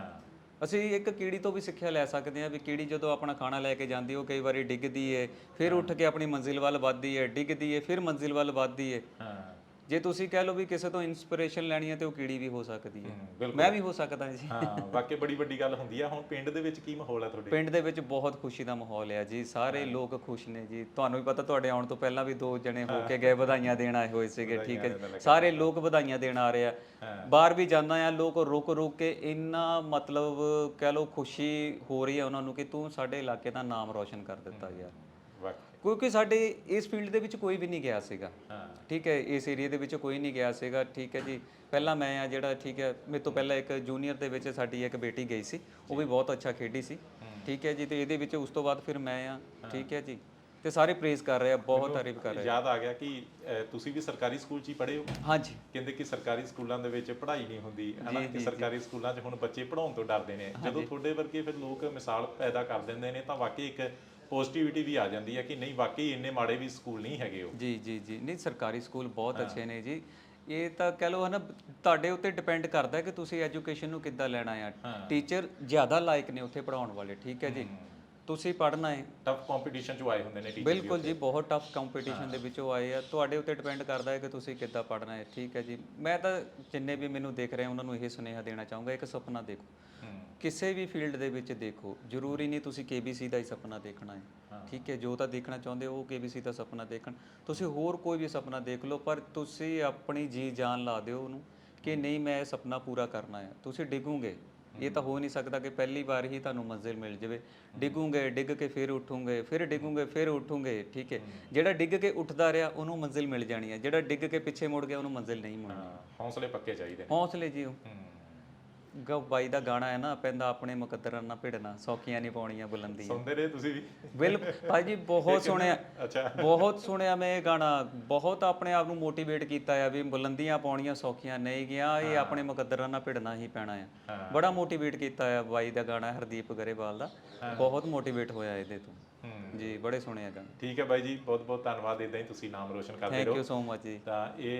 ਅਸੀਂ ਇੱਕ ਕੀੜੀ ਤੋਂ ਵੀ ਸਿੱਖਿਆ ਲੈ ਸਕਦੇ ਹਾਂ ਵੀ ਕੀੜੀ ਜਦੋਂ ਆਪਣਾ ਖਾਣਾ ਲੈ ਕੇ ਜਾਂਦੀ ਉਹ ਕਈ ਵਾਰੀ ਡਿੱਗਦੀ ਏ ਫਿਰ ਉੱਠ ਕੇ ਆਪਣੀ ਮੰਜ਼ਿਲ ਵੱਲ ਵੱਧਦੀ ਏ ਡਿੱਗਦੀ ਏ ਫਿਰ ਮੰਜ਼ਿਲ ਵੱਲ ਵੱਧਦੀ ਏ ਹਾਂ। ਜੇ ਤੁਸੀਂ ਕਹਿ ਲਓ ਵੀ ਕਿਸੇ ਤੋਂ ਇਨਸਪੀਰੇਸ਼ਨ ਲੈਣੀ ਹੈ ਤੇ ਉਹ ਕੀੜੀ ਵੀ ਹੋ ਸਕਦੀ ਹੈ। ਮੈਂ ਵੀ ਹੋ ਸਕਦਾ ਜੀ। ਹਾਂ ਵਾਕਈ ਬੜੀ ਵੱਡੀ ਗੱਲ ਹੁੰਦੀ ਆ। ਹੁਣ ਪਿੰਡ ਦੇ ਵਿੱਚ ਕੀ ਮਾਹੌਲ ਹੈ ਤੁਹਾਡੇ? ਪਿੰਡ ਦੇ ਵਿੱਚ ਬਹੁਤ ਖੁਸ਼ੀ ਦਾ ਮਾਹੌਲ ਹੈ ਜੀ। ਸਾਰੇ ਲੋਕ ਖੁਸ਼ ਨੇ ਜੀ। ਤੁਹਾਨੂੰ ਵੀ ਪਤਾ ਤੁਹਾਡੇ ਆਉਣ ਤੋਂ ਪਹਿਲਾਂ ਵੀ ਦੋ ਜਣੇ ਹੋ ਕੇ ਗਏ ਵਧਾਈਆਂ ਦੇਣ ਆਏ ਹੋਏ ਸੀਗੇ ਠੀਕ ਹੈ। ਸਾਰੇ ਲੋਕ ਵਧਾਈਆਂ ਦੇਣ ਆ ਰਹੇ ਆ। ਬਾਹਰ ਵੀ ਜਾਂਦਾ ਆ ਲੋਕ ਰੁਕ ਰੁਕ ਕੇ ਇੰਨਾ ਮਤਲਬ ਕਹਿ ਲਓ ਖੁਸ਼ੀ ਹੋ ਰਹੀ ਹੈ ਉਹਨਾਂ ਨੂੰ ਕਿ ਤੂੰ ਸਾਡੇ ਇਲਾਕੇ ਦਾ ਨਾਮ ਰੋਸ਼ਨ ਕਰ ਦਿੱਤਾ ਯਾਰ। ਵਾਕਈ। ਕਿਉਂਕਿ ਸਾਡੇ ਇਸ ਫੀਲਡ ਦੇ ਵਿੱਚ ਕੋਈ ਵੀ ਨਹੀਂ ਗਿਆ ਸੀਗਾ। ਠੀਕ ਹੈ ਇਸ ਏਰੀਆ ਦੇ ਵਿੱਚ ਕੋਈ ਨਹੀਂ ਗਿਆ ਸੀਗਾ। ਠੀਕ ਹੈ ਜੀ ਪਹਿਲਾਂ ਮੈਂ ਆ ਜਿਹੜਾ ਠੀਕ ਹੈ ਮੇਰੇ ਤੋਂ ਪਹਿਲਾਂ ਇੱਕ ਜੂਨੀਅਰ ਦੇ ਵਿੱਚ ਸਾਡੀ ਇੱਕ ਬੇਟੀ ਗਈ ਸੀ। ਉਹ ਵੀ ਬਹੁਤ ਅੱਛਾ ਖੇਡੀ ਸੀ। ਠੀਕ ਹੈ ਜੀ ਤੇ ਇਹਦੇ ਵਿੱਚ ਉਸ ਤੋਂ ਬਾਅਦ ਫਿਰ ਮੈਂ ਆ ਠੀਕ ਹੈ ਜੀ ਤੇ ਸਾਰੇ ਪ੍ਰੇਜ਼ ਕਰ ਰਹੇ ਆ ਬਹੁਤ ਤਾਰੀਫ ਕਰ ਰਹੇ ਯਾਦ ਆ ਗਿਆ ਕਿ ਤੁਸੀਂ ਵੀ ਸਰਕਾਰੀ ਸਕੂਲ 'ਚ ਹੀ ਪੜ੍ਹੇ ਹੋ? ਆ ਹਾਂਜੀ। ਕਹਿੰਦੇ ਕਿ ਸਰਕਾਰੀ ਸਕੂਲਾਂ ਦੇ ਵਿੱਚ ਪੜ੍ਹਾਈ ਨਹੀਂ ਹੁੰਦੀ। ਹਨਾ ਕਿ ਸਰਕਾਰੀ ਸਕੂਲਾਂ 'ਚ ਹੁਣ ਬੱਚੇ ਪੜਾਉਣ ਤੋਂ ਡਰਦੇ ਨੇ। ਜਦੋਂ ਤੁਹਾਡੇ ਵਰਗੇ ਫਿਰ ਲੋਕ ਮਿਸਾਲ ਪੈਦਾ ਕਰ ਦਿੰਦੇ ਨੇ ਤਾਂ ਵਾਕਈ ਇੱਕ ਪੋਜ਼ਿਟਿਵਿਟੀ ਵੀ ਆ ਜਾਂਦੀ ਹੈ ਕਿ ਨਹੀਂ ਵਾਕਈ ਇੰਨੇ ਮਾੜੇ ਵੀ ਸਕੂਲ ਨਹੀਂ ਹੈਗੇ ਉਹ। ਜੀ ਜੀ ਜੀ। ਨਹੀਂ ਸਰਕਾਰੀ ਸਕੂਲ ਬਹੁਤ ਅੱਛੇ ਨੇ ਜੀ। ਇਹ ਤਾਂ ਕਹ ਲਓ ਹਨਾ ਤੁਹਾਡੇ ਉੱਤੇ ਡਿਪੈਂਡ ਕਰਦਾ ਕਿ ਤੁਸੀਂ ਐਜੂਕੇਸ਼ਨ ਨੂੰ ਕਿੱਦਾਂ ਲੈਣਾ ਆ। ਟੀਚਰ ਜ਼ਿਆਦਾ ਲਾਇਕ ਨੇ ਉੱਥੇ ਪੜਾਉਣ ਵਾਲੇ ਠੀਕ ਹੈ ਜੀ? ਤੁਸੀਂ ਪੜ੍ਹਨਾ ਹੈ। ਟਫ ਕੰਪੀਟੀਸ਼ਨ 'ਚ ਆਏ ਹੁੰਦੇ ਨੇ ਟੀਚਰ ਬਿਲਕੁਲ ਜੀ ਬਹੁਤ ਟਫ ਕੰਪੀਟੀਸ਼ਨ ਦੇ ਵਿੱਚੋਂ ਆਏ ਆ। ਤੁਹਾਡੇ ਉੱਤੇ ਡਿਪੈਂਡ ਕਰਦਾ ਹੈ ਕਿ ਤੁਸੀਂ ਕਿੱਦਾਂ ਪੜ੍ਹਨਾ ਹੈ। ਠੀਕ ਹੈ ਜੀ। ਮੈਂ ਤਾਂ ਜਿੰਨੇ ਵੀ ਮੈਨੂੰ ਦੇਖ ਰਹੇ ਉਹਨਾਂ ਨੂੰ ਇਹ ਸੁਨੇਹਾ ਦੇਣਾ ਚਾਹੂੰਗਾ ਇੱਕ ਸੁਪਨਾ ਦੇਖੋ। ਕਿਸੇ ਵੀ ਫੀਲਡ ਦੇ ਵਿੱਚ ਦੇਖੋ ਜ਼ਰੂਰੀ ਨਹੀਂ ਤੁਸੀਂ KBC ਦਾ ਹੀ ਸੁਪਨਾ ਦੇਖਣਾ ਹੈ। ਠੀਕ ਹੈ ਜੋ ਤਾਂ ਦੇਖਣਾ ਚਾਹੁੰਦੇ ਹੋ ਉਹ KBC ਦਾ ਸੁਪਨਾ ਦੇਖਣ। ਤੁਸੀਂ ਹੋਰ ਕੋਈ ਵੀ ਸੁਪਨਾ ਦੇਖ ਲਓ ਪਰ ਤੁਸੀਂ ਆਪਣੀ ਜੀ ਜਾਨ ਲਾ ਦਿਓ ਉਹਨੂੰ ਕਿ ਨਹੀਂ ਮੈਂ ਇਹ ਸੁਪਨਾ ਪੂਰਾ ਕਰਨਾ ਹੈ। ਤੁਸੀਂ ਡਿੱਗੋਗੇ। ਇਹ ਤਾਂ ਹੋ ਨਹੀਂ ਸਕਦਾ ਕਿ ਪਹਿਲੀ ਵਾਰ ਹੀ ਤੁਹਾਨੂੰ ਮੰਜ਼ਿਲ ਮਿਲ ਜਾਵੇ। ਡਿੱਗੋਗੇ ਡਿੱਗ ਕੇ ਫਿਰ ਉੱਠੋਗੇ ਫਿਰ ਡਿੱਗੋਗੇ ਫਿਰ ਉੱਠੋਗੇ ਠੀਕ ਹੈ। ਜਿਹੜਾ ਡਿੱਗ ਕੇ ਉੱਠਦਾ ਰਿਹਾ ਉਹਨੂੰ ਮੰਜ਼ਿਲ ਮਿਲ ਜਾਣੀ ਹੈ। ਜਿਹੜਾ ਡਿੱਗ ਕੇ ਪਿੱਛੇ ਮੁੜ ਗਿਆ ਉਹਨੂੰ ਮੰਜ਼ਿਲ ਨਹੀਂ ਮਿਲਣੀ। ਹੌਸਲੇ ਪੱਕੇ ਚਾਹੀਦੇ ਹੌਸਲੇ ਜੀ ਹੂੰ। ਗ- ਬਾਈ ਦਾ ਗਾਣਾ ਹੈ ਨਾ ਪੈਂਦਾ ਆਪਣੇ ਮੁਕੱਦਰਾਂ ਨਾਲ ਭਿੜਨਾ ਸੌਖੀਆਂ ਨਹੀਂ ਪਾਉਣੀਆਂ ਬੁਲੰਦੀਆਂ। ਸੁਣਦੇ ਰਹੇ ਤੁਸੀਂ ਵੀ? ਬਿਲ ਭਾਜੀ ਬਹੁਤ ਸੁਣਿਆ ਅੱਛਾ। ਬਹੁਤ ਸੁਣਿਆ ਮੈਂ ਇਹ ਗਾਣਾ। ਬਹੁਤ ਆਪਣੇ ਆਪ ਨੂੰ ਮੋਟੀਵੇਟ ਕੀਤਾ ਆ ਵੀ ਬੁਲੰਦੀਆਂ ਪਾਉਣੀਆਂ ਸੌਖੀਆਂ ਨਹੀਂ ਗਿਆ ਇਹ ਆਪਣੇ ਮੁਕੱਦਰਾਂ ਨਾਲ ਭਿੜਨਾ ਹੀ ਪੈਣਾ ਆ। ਬੜਾ ਮੋਟੀਵੇਟ ਕੀਤਾ ਆ ਬਾਈ ਦਾ ਗਾਣਾ ਹਰਦੀਪ ਗਰੇਵਾਲ ਦਾ। ਬਹੁਤ ਮੋਟੀਵੇਟ ਹੋਇਆ ਇਹਦੇ ਤੋਂ। ਹੂੰ। ਜੀ ਬੜੇ ਸੁਣਿਆ ਗਾਣੇ। ਠੀਕ ਹੈ ਬਾਈ ਜੀ ਬਹੁਤ ਬਹੁਤ ਧੰਨਵਾਦ ਇਦਾਂ ਹੀ ਤੁਸੀਂ ਨਾਮ ਰੋਸ਼ਨ ਕਰਦੇ ਥੈਂਕ ਰਹੋ। ਯੂ ਸੋ ਮਚ ਜੀ। ਤਾਂ ਇਹ